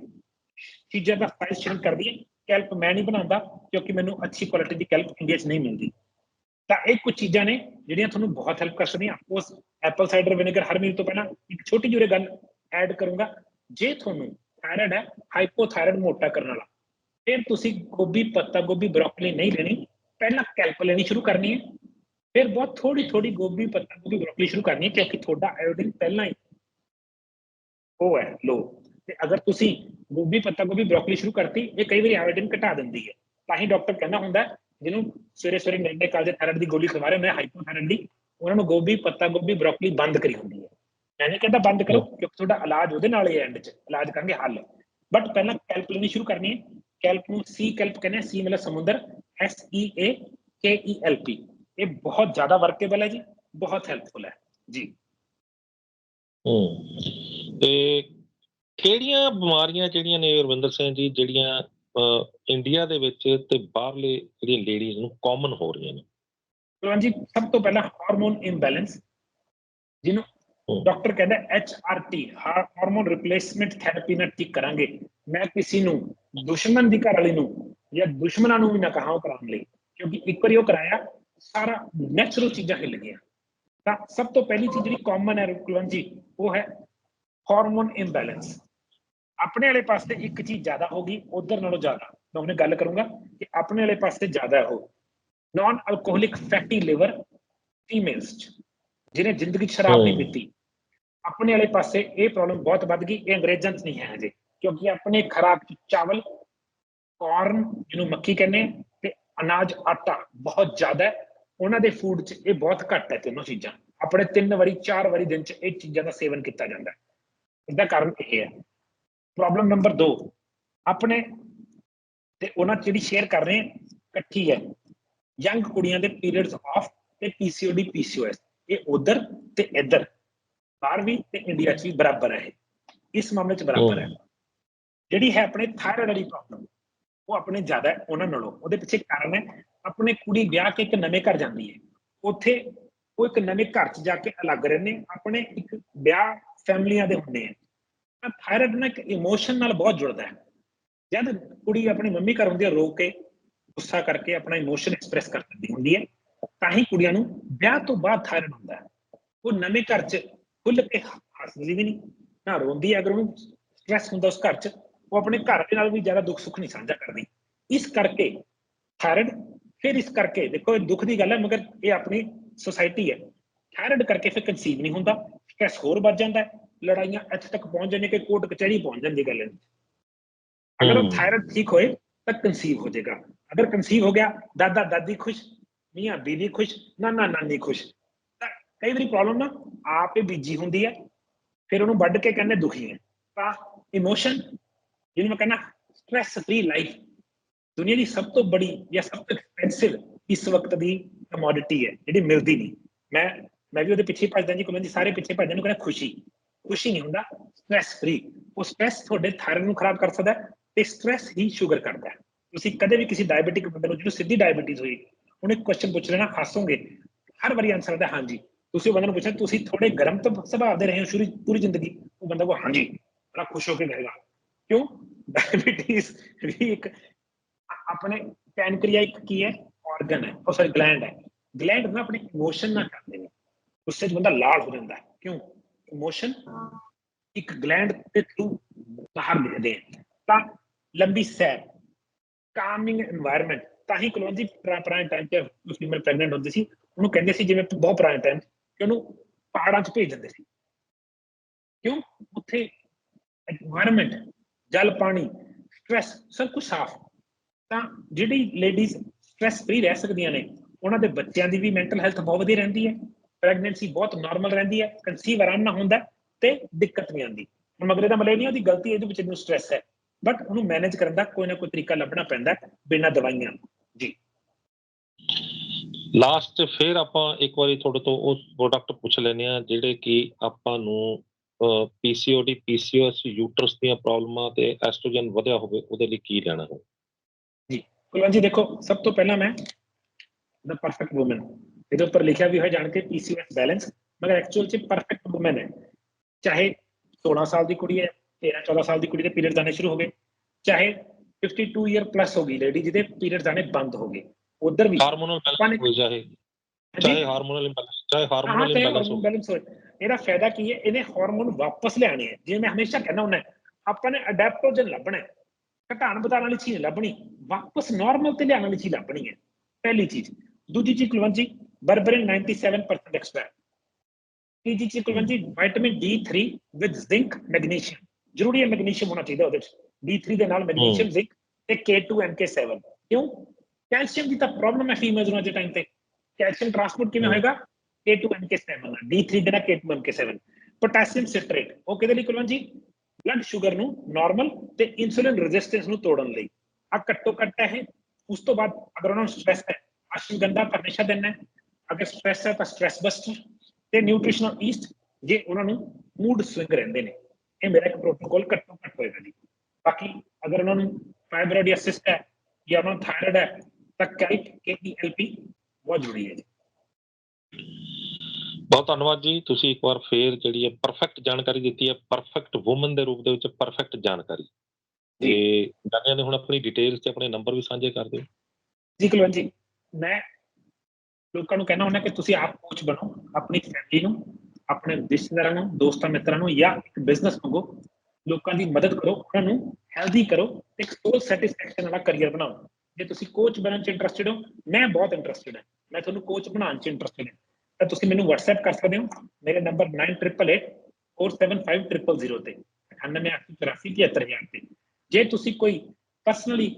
[SPEAKER 2] ਚੀਜ਼ਾਂ ਦਾ ਫਾਈਲ ਸ਼ਰਿੰਕ ਕਰਦੀ ਹੈ। ਕੈਲਪ ਮੈਂ ਨਹੀਂ ਬਣਾਉਂਦਾ ਕਿਉਂਕਿ ਮੈਨੂੰ ਅੱਛੀ ਕੁਆਲਿਟੀ ਦੀ ਕੈਲਪ ਇੰਡੀਆ 'ਚ ਨਹੀਂ ਮਿਲਦੀ। ਤਾਂ ਇਹ ਕੁਝ ਚੀਜ਼ਾਂ ਨੇ ਜਿਹੜੀਆਂ ਤੁਹਾਨੂੰ ਬਹੁਤ ਹੈਲਪ ਕਰ ਸਕਦੀਆਂ। ਉਸ ਐਪਲ ਸਾਈਡਰ ਵਿਨੇਗਰ ਹਰ ਮੀਲ ਤੋਂ ਪਹਿਲਾਂ ਇੱਕ ਛੋਟੀ ਜਿਹੀ ਗੱਲ ਐਡ ਕਰੂੰਗਾ। ਜੇ ਤੁਹਾਨੂੰ ਥਾਇਰਾਇਡ ਹੈ ਹਾਈਪੋਥਾਇਰਾਇਡ ਮੋਟਾ ਕਰਨ ਵਾਲਾ, ਫਿਰ ਤੁਸੀਂ ਗੋਭੀ ਪੱਤਾ, ਗੋਭੀ ਬ੍ਰੋਕਲੀ ਨਹੀਂ ਲੈਣੀ। ਪਹਿਲਾਂ ਕੈਲਪ ਲੈਣੀ ਸ਼ੁਰੂ ਕਰਨੀ ਹੈ। ਫਿਰ ਬਹੁਤ ਥੋੜੀ ਥੋੜੀ ਗੋਭੀ ਪੱਤਾ, ਗੋਭੀ ਬ੍ਰੋਕਲੀ ਸ਼ੁਰੂ ਕਰਨੀ ਹੈ ਕਿਉਂਕਿ ਤੁਹਾਡਾ ਆਇਓਡੀਨ ਪਹਿਲਾਂ ਹੀ ਉਹ ਹੈ ਲੋ ਤੇ ਅਗਰ ਤੁਸੀਂ ਗੋਭੀ ਪੱਤਾ ਗੋਭੀ ਬ੍ਰੋਕਲੀ ਸ਼ੁਰੂ ਕਰਤੀ ਇਹ ਕਈ ਵਾਰੀ ਆਇਓਡੀਨ ਘਟਾ ਦਿੰਦੀ ਹੈ ਤਾਂ ਹੀ ਡਾਕਟਰ ਕਹਿੰਦਾ ਹੁੰਦਾ ਜਿਹਨੂੰ ਸਵੇਰੇ ਸਵੇਰੇ ਨਿਰਣੇ ਕਾਲ ਦੇ ਥਾਇਰਾਇਡ ਦੀ ਗੋਲੀ ਖਵਾ ਰਹੇ ਹੁੰਦੇ ਹਾਈਪੋਥਾਇਰਾਇਡ ਦੀ ਉਹਨਾਂ ਨੂੰ ਗੋਭੀ ਪੱਤਾ ਗੋਭੀ ਬ੍ਰੋਕਲੀ ਬੰਦ ਕਰੀ ਹੁੰਦੀ ਹੈ ਮੈਂ ਨਹੀਂ ਕਹਿੰਦਾ ਬੰਦ ਕਰੋ ਕਿਉਂਕਿ ਤੁਹਾਡਾ ਇਲਾਜ ਉਹਦੇ ਨਾਲ ਹੀ ਐਂਡ 'ਚ ਇਲਾਜ ਕਰਾਂਗੇ ਹੱਲ ਬਟ ਪਹਿਲਾਂ ਕੈਲਪ ਲੈਣੀ ਸ਼ੁਰੂ ਕਰਨੀ ਹੈ ਕੈਲਪ ਨੂੰ ਸੀ ਕੈਲਪ ਕਹਿੰਦੇ ਸੀ ਮਤਲਬ ਸਮੁੰਦਰ ਐਸ ਈ ਏ ਕੇ ਈ ਐਲ ਪੀ ਇਹ ਬਹੁਤ ਜ਼ਿਆਦਾ ਵਰਕੇਬਲ ਹੈ ਜੀ ਬਹੁਤ ਹੈਲਪਫੁਲ ਹੈ ਜੀ
[SPEAKER 1] ਹੂੰ ਤੇ ਕਿਹੜੀਆਂ ਬਿਮਾਰੀਆਂ ਜਿਹੜੀਆਂ ਨੇ ਰਵਿੰਦਰ ਸਿੰਘ ਜੀ ਜਿਹੜੀਆਂ ਇੰਡੀਆ ਦੇ ਵਿੱਚ ਤੇ ਬਾਹਰਲੇ ਜਿਹੜੀਆਂ ਲੇਡੀਜ਼ ਨੂੰ ਕਾਮਨ ਹੋ ਰਹੀਆਂ ਨੇ?
[SPEAKER 2] ਕੁਲਵੰਤ ਜੀ ਸਭ ਤੋਂ ਪਹਿਲਾਂ ਹਾਰਮੋਨ ਇੰਬੈਲੈਂਸ ਜਿਹਨੂੰ ਡਾਕਟਰ ਕਹਿੰਦਾ H R T hormone replacement therapy ਨਾਲ ਠੀਕ ਕਰਾਂਗੇ। ਮੈਂ ਕਿਸੇ ਨੂੰ ਦੁਸ਼ਮਣ ਦੀ ਘਰ ਵਾਲੀ ਨੂੰ ਜਾਂ ਦੁਸ਼ਮਣਾਂ ਨੂੰ ਵੀ ਨਾ ਕਹਾਂ ਕਰਾਉਣ ਲਈ ਕਿਉਂਕਿ ਇੱਕ ਵਾਰੀ ਉਹ ਕਰਾਇਆ ਸਾਰਾ ਨੈਚੁਰਲ ਚੀਜ਼ਾਂ ਹਿੱਲ ਗਈਆਂ। ਤਾਂ ਸਭ ਤੋਂ ਪਹਿਲੀ ਚੀਜ਼ ਜਿਹੜੀ ਕਾਮਨ ਹੈ ਕੁਲਵੰਤ ਜੀ ਉਹ ਹੈ ਹਾਰਮੋਨ ਇੰਬੈਲੈਂਸ ਆਪਣੇ ਵਾਲੇ ਪਾਸੇ ਇੱਕ ਚੀਜ਼ ਜ਼ਿਆਦਾ ਹੋਗੀ ਉਧਰ ਨਾਲੋਂ ਜ਼ਿਆਦਾ। ਮੈਂ ਉਹਨੇ ਗੱਲ ਕਰੂੰਗਾ ਕਿ ਆਪਣੇ ਵਾਲੇ ਪਾਸੇ ਜ਼ਿਆਦਾ ਹੋ non alcoholic fatty liver females ਚ ਜਿਹਨੇ ਜ਼ਿੰਦਗੀ ਸ਼ਰਾਬ ਨਹੀਂ ਪੀਤੀ। ਆਪਣੇ ਵਾਲੇ ਪਾਸੇ ਇਹ ਪ੍ਰੋਬਲਮ ਬਹੁਤ ਵੱਧ ਗਈ ਇਹ ਅੰਗਰੇਜ਼ਾਂ 'ਚ ਨਹੀਂ ਹੈ ਹਜੇ। ਕਿਉਂਕਿ ਆਪਣੇ ਖਰਾਕ ਚ ਚਾਵਲ ਕਾਰਨ ਜਿਹਨੂੰ ਮੱਕੀ ਕਹਿੰਦੇ ਤੇ ਅਨਾਜ ਆਟਾ ਬਹੁਤ ਜ਼ਿਆਦਾ ਹੈ। ਉਹਨਾਂ ਦੇ ਫੂਡ 'ਚ ਇਹ ਬਹੁਤ ਘੱਟ ਹੈ ਤਿੰਨੋਂ ਚੀਜ਼ਾਂ। ਆਪਣੇ ਤਿੰਨ ਵਾਰੀ ਚਾਰ ਵਾਰੀ ਦਿਨ 'ਚ ਇਹ ਚੀਜ਼ਾਂ ਦਾ ਸੇਵਨ ਕੀਤਾ ਜਾਂਦਾ ਹੈ। ਇਹਦਾ ਕਾਰਨ ਇਹ ਹੈ। ਪ੍ਰੋਬਲਮ ਨੰਬਰ 2 ਆਪਣੇ ਤੇ ਉਹਨਾਂ ਜਿਹੜੀ ਸ਼ੇਅਰ ਕਰ ਰਹੇ ਇਕੱਠੀ ਹੈ। ਯੰਗ ਕੁੜੀਆਂ ਦੇ ਪੀਰੀਅਡਸ ਆਫ ਤੇ ਪੀਸੀਓਡੀ ਪੀਸੀਓਐਸ ਇਹ ਉਧਰ ਤੇ ਇੱਧਰ ਬਾਹਰ ਵੀ ਤੇ ਇੰਡੀਆ 'ਚ ਵੀ ਬਰਾਬਰ ਹੈ ਇਸ ਮਾਮਲੇ 'ਚ ਬਰਾਬਰ ਹੈ। ਜਿਹੜੀ ਹੈ ਆਪਣੇ ਥਾਇਰਾਇਡ ਵਾਲੀ ਪ੍ਰੋਬਲਮ ਉਹ ਆਪਣੇ ਜ਼ਿਆਦਾ ਉਹਨਾਂ ਨਾਲੋਂ। ਉਹਦੇ ਪਿੱਛੇ ਕਾਰਨ ਹੈ, ਆਪਣੇ ਕੁੜੀ ਵਿਆਹ ਕੇ ਇੱਕ ਨਵੇਂ ਘਰ ਜਾਂਦੀ ਹੈ। ਉੱਥੇ ਉਹ ਇੱਕ ਨਵੇਂ ਘਰ 'ਚ ਜਾ ਕੇ ਅਲੱਗ ਰਹਿੰਦੇ, ਆਪਣੇ ਇੱਕ ਵਿਆਹ ਫੈਮਲੀਆਂ ਦੇ ਹੁੰਦੇ ਆ। ਤਾਂ ਥਾਇਰਾਇਡ ਨਾਲ ਇੱਕ ਇਮੋਸ਼ਨ ਨਾਲ ਬਹੁਤ ਜੁੜਦਾ ਹੈ। ਜਦ ਕੁੜੀ ਆਪਣੀ ਮੰਮੀ ਘਰ ਹੁੰਦੀ ਹੈ ਰੋ ਕੇ ਗੁੱਸਾ ਕਰਕੇ ਆਪਣਾ ਇਮੋਸ਼ਨ ਐਕਸਪ੍ਰੈਸ ਕਰ ਦਿੰਦੀ ਹੁੰਦੀ ਹੈ ਤਾਂ ਹੀ ਕੁੜੀਆਂ ਨੂੰ ਵਿਆਹ ਤੋਂ ਬਾਅਦ ਥਾਇਰਾਇਡ ਹੁੰਦਾ ਹੈ। ਉਹ ਨਵੇਂ ਘਰ 'ਚ ਖੁੱਲ ਕੇ ਹੱਸਦੀ ਵੀ ਨਹੀਂ, ਨਾ ਰੋਂਦੀ ਅਗਰ ਉਹਨੂੰ ਸਟ੍ਰੈਸ ਹੁੰਦਾ ਉਸ ਘਰ 'ਚ, ਉਹ ਆਪਣੇ ਘਰ ਦੇ ਨਾਲ ਵੀ ਜ਼ਿਆਦਾ ਦੁੱਖ ਸੁੱਖ ਨਹੀਂ ਸਾਂਝਾ ਕਰਦੀ। ਇਸ ਕਰਕੇ ਥਾਇਰਾਇਡ ਫਿਰ ਇਸ ਕਰਕੇ ਦੇਖੋ ਇਹ ਦੁੱਖ ਦੀ ਗੱਲ ਹੈ, ਮਗਰ ਇਹ ਆਪਣੀ ਸੋਸਾਇਟੀ ਹੈ। ਥਾਇਰਾਇਡ ਕਰਕੇ ਫਿਰ ਕਨਸੀਵ ਨਹੀਂ ਹੁੰਦਾ। ਸਟ੍ਰੈਸ ਹੋਰ ਵੱਧ ਜਾਂਦਾ ਹੈ ਲੜਾਈਆਂ ਇੱਥੇ ਤੱਕ ਪਹੁੰਚ ਜਾਂਦੀਆਂ ਕਿ ਕੋਰਟ ਕਚਹਿਰੀ ਪਹੁੰਚ ਜਾਂਦੀ ਗੱਲ ਅਗਰ ਉਹ ਥਾਇਰਾਇਡ ਠੀਕ ਹੋਏ ਤਾਂ ਕਨਸੀਵ ਹੋ ਜਾਏਗਾ। ਅਗਰ ਕਨਸੀਵ ਹੋ ਗਿਆ ਦਾਦਾ ਦਾਦੀ ਖੁਸ਼ ਮੀਆਂ ਬੀਵੀ ਖੁਸ਼ ਨਾਨਾ ਨਾਨੀ ਖੁਸ਼ ਤਾਂ ਕਈ ਵਾਰੀ ਪ੍ਰੋਬਲਮ ਨਾ ਆਪੇ ਬੀਜੀ ਹੁੰਦੀ ਹੈ ਫਿਰ ਉਹਨੂੰ ਵੱਢ ਕੇ ਕਹਿੰਦੇ ਦੁਖੀ ਹੈ। ਤਾਂ ਇਮੋਸ਼ਨ ਜਿਹਨੂੰ ਮੈਂ ਕਹਿੰਦਾ ਸਟ੍ਰੈਸ ਫ੍ਰੀ ਲਾਈਫ ਦੁਨੀਆ ਦੀ ਸਭ ਤੋਂ ਬੜੀ ਜਾਂ ਸਭ ਤੋਂ ਐਕਸਪੈਂਸਿਵ ਇਸ ਵਕਤ ਦੀ ਕਮੋਡਿਟੀ ਹੈ ਜਿਹੜੀ ਮਿਲਦੀ ਨਹੀਂ। ਮੈਂ ਮੈਂ ਵੀ ਉਹਦੇ ਪਿੱਛੇ ਭੱਜਦਾ ਜੀ ਕੋਈ ਸਾਰੇ ਪਿੱਛੇ ਭੱਜਦੇ ਨੂੰ, ਕਹਿੰਦਾ ਖੁਸ਼ੀ। ਖੁਸ਼ੀ ਨਹੀਂ ਹੁੰਦਾ ਸਟ੍ਰੈਸ ਫ੍ਰੀ ਉਹ ਸਟ੍ਰੈਸ ਤੁਹਾਡੇ ਥਾਇਰਾਇਡ ਨੂੰ ਖਰਾਬ ਕਰ ਸਕਦਾ ਤੇ ਸਟ੍ਰੈਸ ਹੀ ਸ਼ੂਗਰ ਕਰਦਾ ਤੁਸੀਂ ਕਦੇ ਵੀ ਕਿਸੇ ਡਾਇਬੀਟਿਕ ਬੰਦੇ ਨੂੰ, ਜਿਹਨੂੰ ਸਿੱਧੀ ਡਾਇਬੀਟੀਜ਼ ਹੋਈ, ਉਹਨੇ ਕੁਐਸਚਨ ਪੁੱਛ ਲੈਣਾ, ਹੱਸੋਗੇ? ਹਰ ਵਾਰੀ ਆਨਸਰ ਦਾ ਹਾਂਜੀ। ਤੁਸੀਂ ਉਹ ਬੰਦੇ ਨੂੰ ਪੁੱਛਿਆ ਤੁਸੀਂ ਥੋੜੇ ਗਰਮ ਤੋਂ, ਸੁਭਾਅ ਦੇ ਰਹੇ ਹੋ ਸ਼ੁਰੂ, ਪੂਰੀ ਜ਼ਿੰਦਗੀ। ਉਹ ਬੰਦਾ ਕੋ ਹਾਂਜੀ। ਬੜਾ ਖੁਸ਼ ਹੋ ਕੇ ਕਹੇਗਾ ਕਿਉਂ? ਡਾਇਬੀਟੀਜ਼ ਵੀ ਇੱਕ ਆਪਣੇ ਪੈਨਕ੍ਰੀਆ ਇੱਕ ਕੀ ਹੈ? ਆਰਗਨ ਹੈ। ਉਹ ਸੌਰੀ ਗਲੈਂਡ ਹੈ। ਗਲੈਂਡ ਨਾ ਆਪਣੇ ਇਮੋਸ਼ਨ ਨਾਲ ਕਰਦੇ ਨੇ। ਗੁੱਸੇ 'ਚ ਬੰਦਾ ਲਾਲ ਹੋ ਜਾਂਦਾ ਕਿਉਂ? ਇਮੋਸ਼ਨ ਇੱਕ ਗਲੈਂਡ ਦੇ ਥਰੂ ਬਾਹਰ ਨਿਕਲਦੇ ਤਾਂ ਲੰਬੀ ਸੈਰ ਕਾਮਿੰਗ এনवायरमेंट ਤਾਂ ਹੀ ਕਲੋਜੀ ਪੁਰਾਣੇ ਟਾਈਮ 'ਚ ਫੀਮੇਲ ਪ੍ਰੈਗਨੈਂਟ ਹੁੰਦੀ ਸੀ, ਉਹਨੂੰ ਕਹਿੰਦੇ ਸੀ ਜਿਵੇਂ ਬਹੁਤ ਪੁਰਾਣੇ ਟਾਈਮ ਕਿ ਉਹਨੂੰ ਪਹਾੜਾਂ 'ਚ ਭੇਜ ਦਿੰਦੇ ਸੀ। ਕਿਉਂ? ਉੱਥੇ এনवायरमेंट ਜਲ, ਪਾਣੀ ਸਟ्रेस ਸਭ ਕੁਝ ਸਾਫ਼। ਤਾਂ ਜਿਹੜੀ ਲੇਡੀਜ਼ ਸਟ्रेस ਫਰੀ ਰਹਿ ਸਕਦੀਆਂ ਨੇ, ਉਹਨਾਂ ਦੇ ਬੱਚਿਆਂ ਦੀ ਵੀ ਮੈਂਟਲ ਹੈਲਥ ਬਹੁਤ ਵਧੀਆ ਰਹਿੰਦੀ ਹੈ। ਪ੍ਰੈਗਨੈਂਸੀ ਬਹੁਤ ਨਾਰਮਲ ਰਹਿੰਦੀ ਹੈ ਕਨਸੀਵ ਆਰਾਮ ਨਾਲ ਹੁੰਦਾ ਤੇ ਦਿੱਕਤ ਨਹੀਂ ਆਉਂਦੀ। ਮਗਰੇ ਦਾ ਮਲੇ ਨਹੀਂ ਉਹਦੀ ਗਲਤੀ ਇਹਦੇ ਵਿੱਚ ਨੂੰ ਸਟ੍ਰੈਸ ਹੈ ਬਟ ਉਹਨੂੰ ਮੈਨੇਜ ਕਰਨ ਦਾ ਕੋਈ ਨਾ ਕੋਈ ਤਰੀਕਾ ਲੱਭਣਾ ਪੈਂਦਾ ਬਿਨਾਂ ਦਵਾਈਆਂ ਜੀ।
[SPEAKER 1] ਲਾਸਟ ਫਿਰ ਆਪਾਂ ਇੱਕ ਵਾਰੀ ਤੁਹਾਡੇ ਤੋਂ ਉਹ ਪ੍ਰੋਡਕਟ ਪੁੱਛ ਲੈਂਦੇ ਆ ਜਿਹੜੇ ਕਿ ਆਪਾਂ ਨੂੰ ਪੀਸੀਓਡੀ ਪੀਸੀਓਐਸ ਯੂਟਰਸ ਦੀਆਂ ਪ੍ਰੋਬਲਮਾਂ ਤੇ ਐਸਟ੍ਰੋਜਨ ਵਧਿਆ ਹੋਵੇ ਉਹਦੇ ਲਈ ਕੀ ਲੈਣਾ ਹੈ?
[SPEAKER 2] ਕੁਲਵੰਤ ਜੀ ਦੇਖੋ ਸਭ ਤੋਂ ਪਹਿਲਾਂ ਮੈਂ ਦਾ ਪਰਫੈਕਟ ਔਮਨ ਇਹਦੇ ਉੱਪਰ ਲਿਖਿਆ ਵੀ ਹੋਇਆ ਜਾਣ ਕੇ ਪੀਸੀਓਐਸ ਬੈਲੈਂਸ ਮਗਰ ਐਕਚੁਅਲ ਚ ਪਰਫੈਕਟ ਔਮਨ ਹੈ ਚਾਹੇ 16 ਸਾਲ ਦੀ ਕੁੜੀ ਹੈ 13 14 ਸਾਲ ਦੀ ਕੁੜੀ ਦੇ ਪੀਰੀਅਡ ਆਣੇ ਸ਼ੁਰੂ ਹੋ ਗਏ ਚਾਹੇ 52 ਇਅਰ ਪਲੱਸ ਹੋ ਗਈ ਲੇਡੀ ਜਿਹਦੇ ਪੀਰੀਅਡ ਆਣੇ ਬੰਦ ਹੋ ਗਏ ਉਧਰ ਵੀ
[SPEAKER 1] ਹਾਰਮੋਨਲ ਬੈਲੈਂਸ ਹੋ ਜਾਏ ਚਾਹੇ ਹਾਰਮੋਨਲ ਇੰਬੈਲੈਂਸ ਚਾਹੇ
[SPEAKER 2] ਹਾਂ
[SPEAKER 1] ਹਾਰਮੋਨਲ
[SPEAKER 2] ਤੇ
[SPEAKER 1] ਇੰਬੈਲੈਂਸ
[SPEAKER 2] ਹਾਰਮੋਨ
[SPEAKER 1] ਹੋ
[SPEAKER 2] ਬੈਲੈਂਸ ਹੋਏ ਇਹਦਾ ਫਾਇਦਾ ਕੀ ਹੈ ਇਹਨੇ ਹਾਰਮੋਨ ਵਾਪਸ ਲਿਆਣੇ ਹੈ ਜਿਵੇਂ ਮੈਂ ਹਮੇਸ਼ਾ ਕਹਿੰਦਾ ਹੁੰਦਾ ਆਪਾਂ ਨੇ ਅਡੈਪਟੋਜਨ ਲੱਭਣਾ ਹੈ ਘਟਾਣ ਵਧਾਉਣ ਵਾਲੀ ਚੀਜ਼ ਨਹੀਂ ਲੱਭਣੀ ਵਾਪਸ ਨਾਰਮਲ ਤੇ ਲਿਆਉਣ ਵਾਲੀ ਚੀਜ਼ ਲੱਭਣੀ ਹੈ ਪਹਿਲੀ ਚੀਜ਼ ਦੂਜੀ ਚੀਜ਼ ਕੁਲਵੰਤ ਜੀ ਬਰਬਰਿਨ 97% ਐਕਸਟਰਾ ਤੀਜੀ ਚੀਜ਼ ਕੁਲਵੰਤ ਜੀ vitamin D3 with zinc magnesium ਜ਼ਰੂਰੀ ਹੈ ਮੈਗਨੀਸ਼ੀਅਮ ਹੋਣਾ ਚਾਹੀਦਾ ਉਹਦੇ ਵਿੱਚ D3 ਦੇ ਨਾਲ ਮੈਗਨੀਸ਼ੀਅਮ ਜ਼ਿੰਕ ਤੇ K2 MK7 ਕਿਉਂ ਕੈਲਸ਼ੀਅਮ ਦੀ ਤਾਂ ਪ੍ਰੋਬਲਮ ਹੈ ਫੀਮੇਲਸ ਨੂੰ ਅੱਜ ਟਾਈਮ ਤੇ ਕੈਲਸ਼ੀਅਮ ਟ੍ਰਾਂਸਪੋਰਟ ਕਿਵੇਂ
[SPEAKER 1] ਹਮ।
[SPEAKER 2] ਹੋਏਗਾ K2 MK7 ਨਾਲ D3 ਦੇ ਨਾਲ K2 MK7 ਪੋਟਾਸ਼ੀਅਮ ਸਿਟਰੇਟ ਉਹ ਕਿਹਦੇ ਲਈ ਕੁਲਵੰਤ ਜੀ ਬਲੱਡ ਸ਼ੂਗਰ ਨੂੰ ਨਾਰਮਲ ਤੇ ਇਨਸੂਲਿਨ ਰੈਜ਼ਿਸਟੈਂਸ ਨੂੰ ਤੋੜਨ ਲਈ ਆ ਘੱਟੋ ਘੱਟ ਹੈ ਉਸ ਤੋਂ ਬਾਅਦ ਅਗਰ ਉਹਨਾਂ ਨੂੰ ਸਟ੍ਰੈਸ ਹੈ ਅਸ਼ਵਗੰਧਾ ਤਾਂ ਹਮੇਸ਼ਾ ਦੇਣਾ ਹੈ ਅਗਰ ਸਟ੍ਰੈਸ ਹੈ ਤਾਂ ਸਟ੍ਰੈਸ ਬਸਟਰ ਤੇ ਨਿਊਟ੍ਰੀਸ਼ਨਲ ਈਸਟ ਜੇ ਉਹਨਾਂ ਨੂੰ ਮੂਡ ਸਵਿੰਗ ਰਹਿੰਦੇ ਨੇ ਇਹ ਮੇਰਾ ਇੱਕ ਪ੍ਰੋਟੋਕਾਲ ਘੱਟੋ ਘੱਟ ਹੋਏਗਾ ਜੀ। ਬਾਕੀ ਅਗਰ ਉਹਨਾਂ ਨੂੰ ਫਾਈਬਰੋਇਡ ਜਾਂ ਸਿਸਟ ਹੈ ਜਾਂ ਉਹਨਾਂ ਨੂੰ ਥਾਇਰਾਇਡ ਹੈ ਤਾਂ ਕੈਲਪ ਕੇਪੀਐਲਪੀ ਬਹੁਤ ਜ਼ਰੂਰੀ ਹੈ ਜੀ।
[SPEAKER 1] ਬਹੁਤ ਧੰਨਵਾਦ ਜੀ। ਤੁਸੀਂ ਇੱਕ ਵਾਰ ਫੇਰ ਜਿਹੜੀ ਹੈ ਪਰਫੈਕਟ ਜਾਣਕਾਰੀ ਦਿੱਤੀ ਹੈ ਪਰਫੈਕਟ ਔਮਨ ਦੇ ਰੂਪ ਦੇ ਵਿੱਚ ਪਰਫੈਕਟ ਜਾਣਕਾਰੀ। ਤੇ ਜਾਣਿਆਂ ਨੇ ਹੁਣ ਆਪਣੀ ਡਿਟੇਲਸ ਤੇ ਆਪਣੇ ਨੰਬਰ ਵੀ ਸਾਂਝੇ ਕਰ ਦਿਓ।
[SPEAKER 2] ਜੀ ਕੁਲਵੰਤ ਜੀ ਮੈਂ ਲੋਕਾਂ ਨੂੰ ਕਹਿਣਾ ਹੁੰਦਾ ਕਿ ਤੁਸੀਂ ਆਪ ਕੋਚ ਬਣੋ, ਆਪਣੀ ਫੈਮਿਲੀ ਨੂੰ, ਆਪਣੇ ਰਿਸ਼ਤੇਦਾਰਾਂ ਨੂੰ, ਦੋਸਤਾਂ ਮਿੱਤਰਾਂ ਨੂੰ ਜਾਂ ਇੱਕ ਬਿਜ਼ਨਸ ਮੰਗੋ, ਲੋਕਾਂ ਦੀ ਮਦਦ ਕਰੋ, ਉਹਨਾਂ ਨੂੰ ਹੈਲਦੀ ਕਰੋ ਤੇ ਇੱਕ ਸੋਲ ਸੈਟੀਸਫੈਕਸ਼ਨ ਵਾਲਾ ਕਰੀਅਰ ਬਣਾਓ। ਜੇ ਤੁਸੀਂ ਕੋਚ ਬਣਨ ਚ ਇੰਟਰਸਟਿਡ ਹੋ, ਮੈਂ ਬਹੁਤ ਇੰਟਰਸਟਿਡ ਹਾਂ। ਮੈਂ ਤੁਹਾਨੂੰ ਕੋਚ ਬਣਾਉਣ ਚ ਇੰਟਰਸਟਿਡ ਹਾਂ। ਤਾਂ ਤੁਸੀਂ ਮੈਨੂੰ WhatsApp ਕਰ ਸਕਦੇ ਹੋ। ਮੇਰੇ ਨੰਬਰ 9888475000 ਤੇ। 9884475000 ਤੇ। ਜੇ ਤੁਸੀਂ ਕੋਈ ਪਰਸਨਲੀ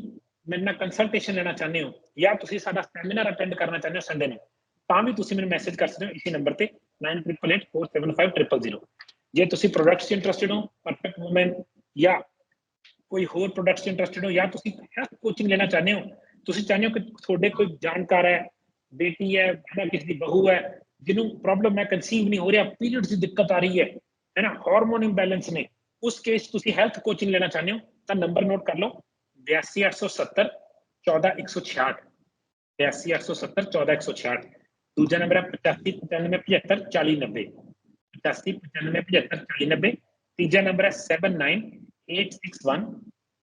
[SPEAKER 2] ਮੇਰੇ ਨਾਲ ਕੰਸਲਟੇਸ਼ਨ ਲੈਣਾ ਚਾਹੁੰਦੇ ਹੋ ਜਾਂ ਤੁਸੀਂ ਸਾਡਾ ਸੈਮੀਨਾਰ ਅਟੈਂਡ ਕਰਨਾ ਚਾਹੁੰਦੇ ਹੋ ਸੰਡੇ ਨੂੰ ਤਾਂ ਵੀ ਤੁਸੀਂ ਮੈਨੂੰ ਮੈਸੇਜ ਕਰ ਸਕਦੇ ਹੋ ਇਸੇ ਨੰਬਰ ਤੇ 9888475000 ਜੇ ਤੁਸੀਂ ਪ੍ਰੋਡਕਟਸ 'ਚ ਇੰਟਰਸਟਿਡ ਹੋ ਪਰਫੈਕਟ ਵੂਮਨ ਜਾਂ ਕੋਈ ਹੋਰ ਪ੍ਰੋਡਕਟਸ 'ਚ ਇੰਟਰਸਟਿਡ ਹੋ ਜਾਂ ਤੁਸੀਂ ਹੈਲਥ ਕੋਚਿੰਗ ਲੈਣਾ ਚਾਹੁੰਦੇ ਹੋ ਤੁਸੀਂ ਚਾਹੁੰਦੇ ਹੋ ਕਿ ਤੁਹਾਡੇ ਕੋਈ ਜਾਣਕਾਰ ਹੈ ਬੇਟੀ ਹੈ ਜਾਂ ਕਿਸੇ ਦੀ ਬਹੂ ਹੈ ਜਿਹਨੂੰ ਪ੍ਰੋਬਲਮ ਹੈ ਕਨਸੀਵ ਨਹੀਂ ਹੋ ਰਿਹਾ ਪੀਰੀਅਡਸ ਦੀ ਦਿੱਕਤ ਆ ਰਹੀ ਹੈ ਹੈ ਨਾ ਹਾਰਮੋਨ ਇੰਬੈਲੈਂਸ ਨੇ ਉਸ ਕੇਸ ਤੁਸੀਂ ਹੈਲਥ ਕੋਚਿੰਗ ਲੈਣਾ ਚਾਹੁੰਦੇ ਹੋ ਤਾਂ ਨੰਬਰ ਨੋਟ ਕਰ ਲਓ 82870 14166 82870 14166 ਦੂਜਾ ਨੰਬਰ ਹੈ 859575 4090 859575 4090 ਤੀਜਾ ਨੰਬਰ ਹੈ 79861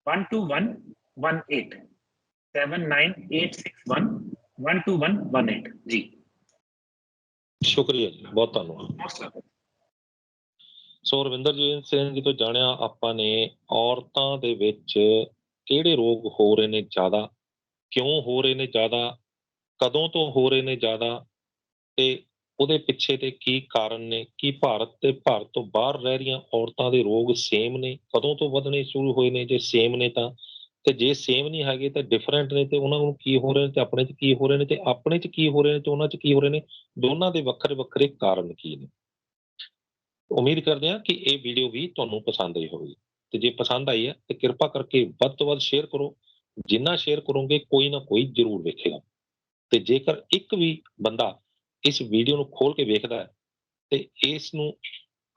[SPEAKER 2] 12118 79861 12118 ਜੀ
[SPEAKER 1] ਸ਼ੁਕਰੀਆ ਜੀ ਬਹੁਤ ਧੰਨਵਾਦ
[SPEAKER 2] ਮੋਸਟ
[SPEAKER 1] ਸੋ ਰਵਿੰਦਰਜੀਤ ਸਿੰਘ ਜੀ ਤੋਂ ਜਾਣਿਆ ਆਪਾਂ ਨੇ ਔਰਤਾਂ ਦੇ ਵਿੱਚ ਕਿਹੜੇ ਰੋਗ ਹੋ ਰਹੇ ਨੇ ਜ਼ਿਆਦਾ, ਕਿਉਂ ਹੋ ਰਹੇ ਨੇ ਜ਼ਿਆਦਾ, ਕਦੋਂ ਤੋਂ ਹੋ ਰਹੇ ਨੇ ਜ਼ਿਆਦਾ ਤੇ ਉਹਦੇ ਪਿੱਛੇ ਤੇ ਕੀ ਕਾਰਨ ਨੇ, ਕੀ ਭਾਰਤ ਤੇ ਭਾਰਤ ਤੋਂ ਬਾਹਰ ਰਹਿ ਰਹੀਆਂ ਔਰਤਾਂ ਦੇ ਰੋਗ ਸੇਮ ਨੇ, ਕਦੋਂ ਤੋਂ ਵਧਣੇ ਸ਼ੁਰੂ ਹੋਏ ਨੇ, ਜੇ ਸੇਮ ਨੇ ਤਾਂ ਤੇ ਜੇ ਸੇਮ ਨਹੀਂ ਹੈਗੇ ਤਾਂ ਡਿਫਰੈਂਟ ਨੇ ਤੇ ਉਹਨਾਂ ਨੂੰ ਕੀ ਹੋ ਰਹੇ ਨੇ ਤੇ ਆਪਣੇ 'ਚ ਕੀ ਹੋ ਰਹੇ ਨੇ ਤੇ ਆਪਣੇ 'ਚ ਕੀ ਹੋ ਰਹੇ ਨੇ ਤੇ ਉਹਨਾਂ 'ਚ ਕੀ ਹੋ ਰਹੇ ਨੇ, ਦੋਨਾਂ ਦੇ ਵੱਖਰੇ ਵੱਖਰੇ ਕਾਰਨ ਕੀ ਨੇ। ਉਮੀਦ ਕਰਦੇ ਹਾਂ ਕਿ ਇਹ ਵੀਡੀਓ ਵੀ ਤੁਹਾਨੂੰ ਪਸੰਦ ਆਈ ਹੋਵੇਗੀ। ਤੇ ਜੇ ਪਸੰਦ ਆਈ ਹੈ, ਤੇ ਕਿਰਪਾ ਕਰਕੇ ਵੱਧ ਤੋਂ ਵੱਧ ਸ਼ੇਅਰ ਕਰੋ। ਜਿੰਨਾ ਸ਼ੇਅਰ ਕਰੋਗੇ, ਕੋਈ ਨਾ ਕੋਈ ਜ਼ਰੂਰ ਵੇਖੇਗਾ। ਤੇ ਜੇਕਰ ਇੱਕ ਵੀ ਬੰਦਾ ਇਸ ਵੀਡੀਓ ਨੂੰ ਖੋਲ ਕੇ ਵੇਖਦਾ ਹੈ, ਤੇ ਇਸ ਨੂੰ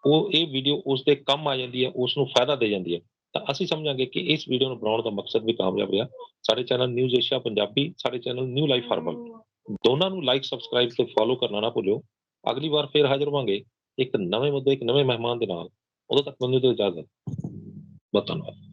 [SPEAKER 1] ਉਹ, ਇਹ ਵੀਡੀਓ ਉਸ ਦੇ ਕੰਮ ਆ ਜਾਂਦੀ ਹੈ, ਉਸ ਨੂੰ ਫਾਇਦਾ ਦੇ ਜਾਂਦੀ ਹੈ, ਤਾਂ ਅਸੀਂ ਸਮਝਾਂਗੇ ਕਿ ਇਸ ਵੀਡੀਓ ਨੂੰ ਬਣਾਉਣ ਦਾ ਮਕਸਦ ਵੀ ਕਾਮਯਾਬ ਰਿਹਾ। ਸਾਡੇ ਚੈਨਲ ਨਿਊਜ਼ ਏਸ਼ੀਆ ਪੰਜਾਬੀ ਸਾਡੇ ਚੈਨਲ ਨਿਊ ਲਾਈਫ ਹਰਬਲ ਦੋਨਾਂ ਨੂੰ ਲਾਈਕ ਸਬਸਕ੍ਰਾਈਬ ਤੇ ਫੋਲੋ ਕਰਨਾ ਨਾ ਭੁੱਲਿਓ। ਅਗਲੀ ਵਾਰ ਫੇਰ ਹਾਜ਼ਰ ਹੋਵਾਂਗੇ ਇੱਕ ਨਵੇਂ ਮੁੱਦੇ, ਇੱਕ ਨਵੇਂ ਮਹਿਮਾਨ ਦੇ ਨਾਲ। ਉਦੋਂ ਤੱਕ ਮੈਨੂੰ ਦਿਓ ਇਜਾਜ਼ਤ। ਬਹੁਤ ਧੰਨਵਾਦ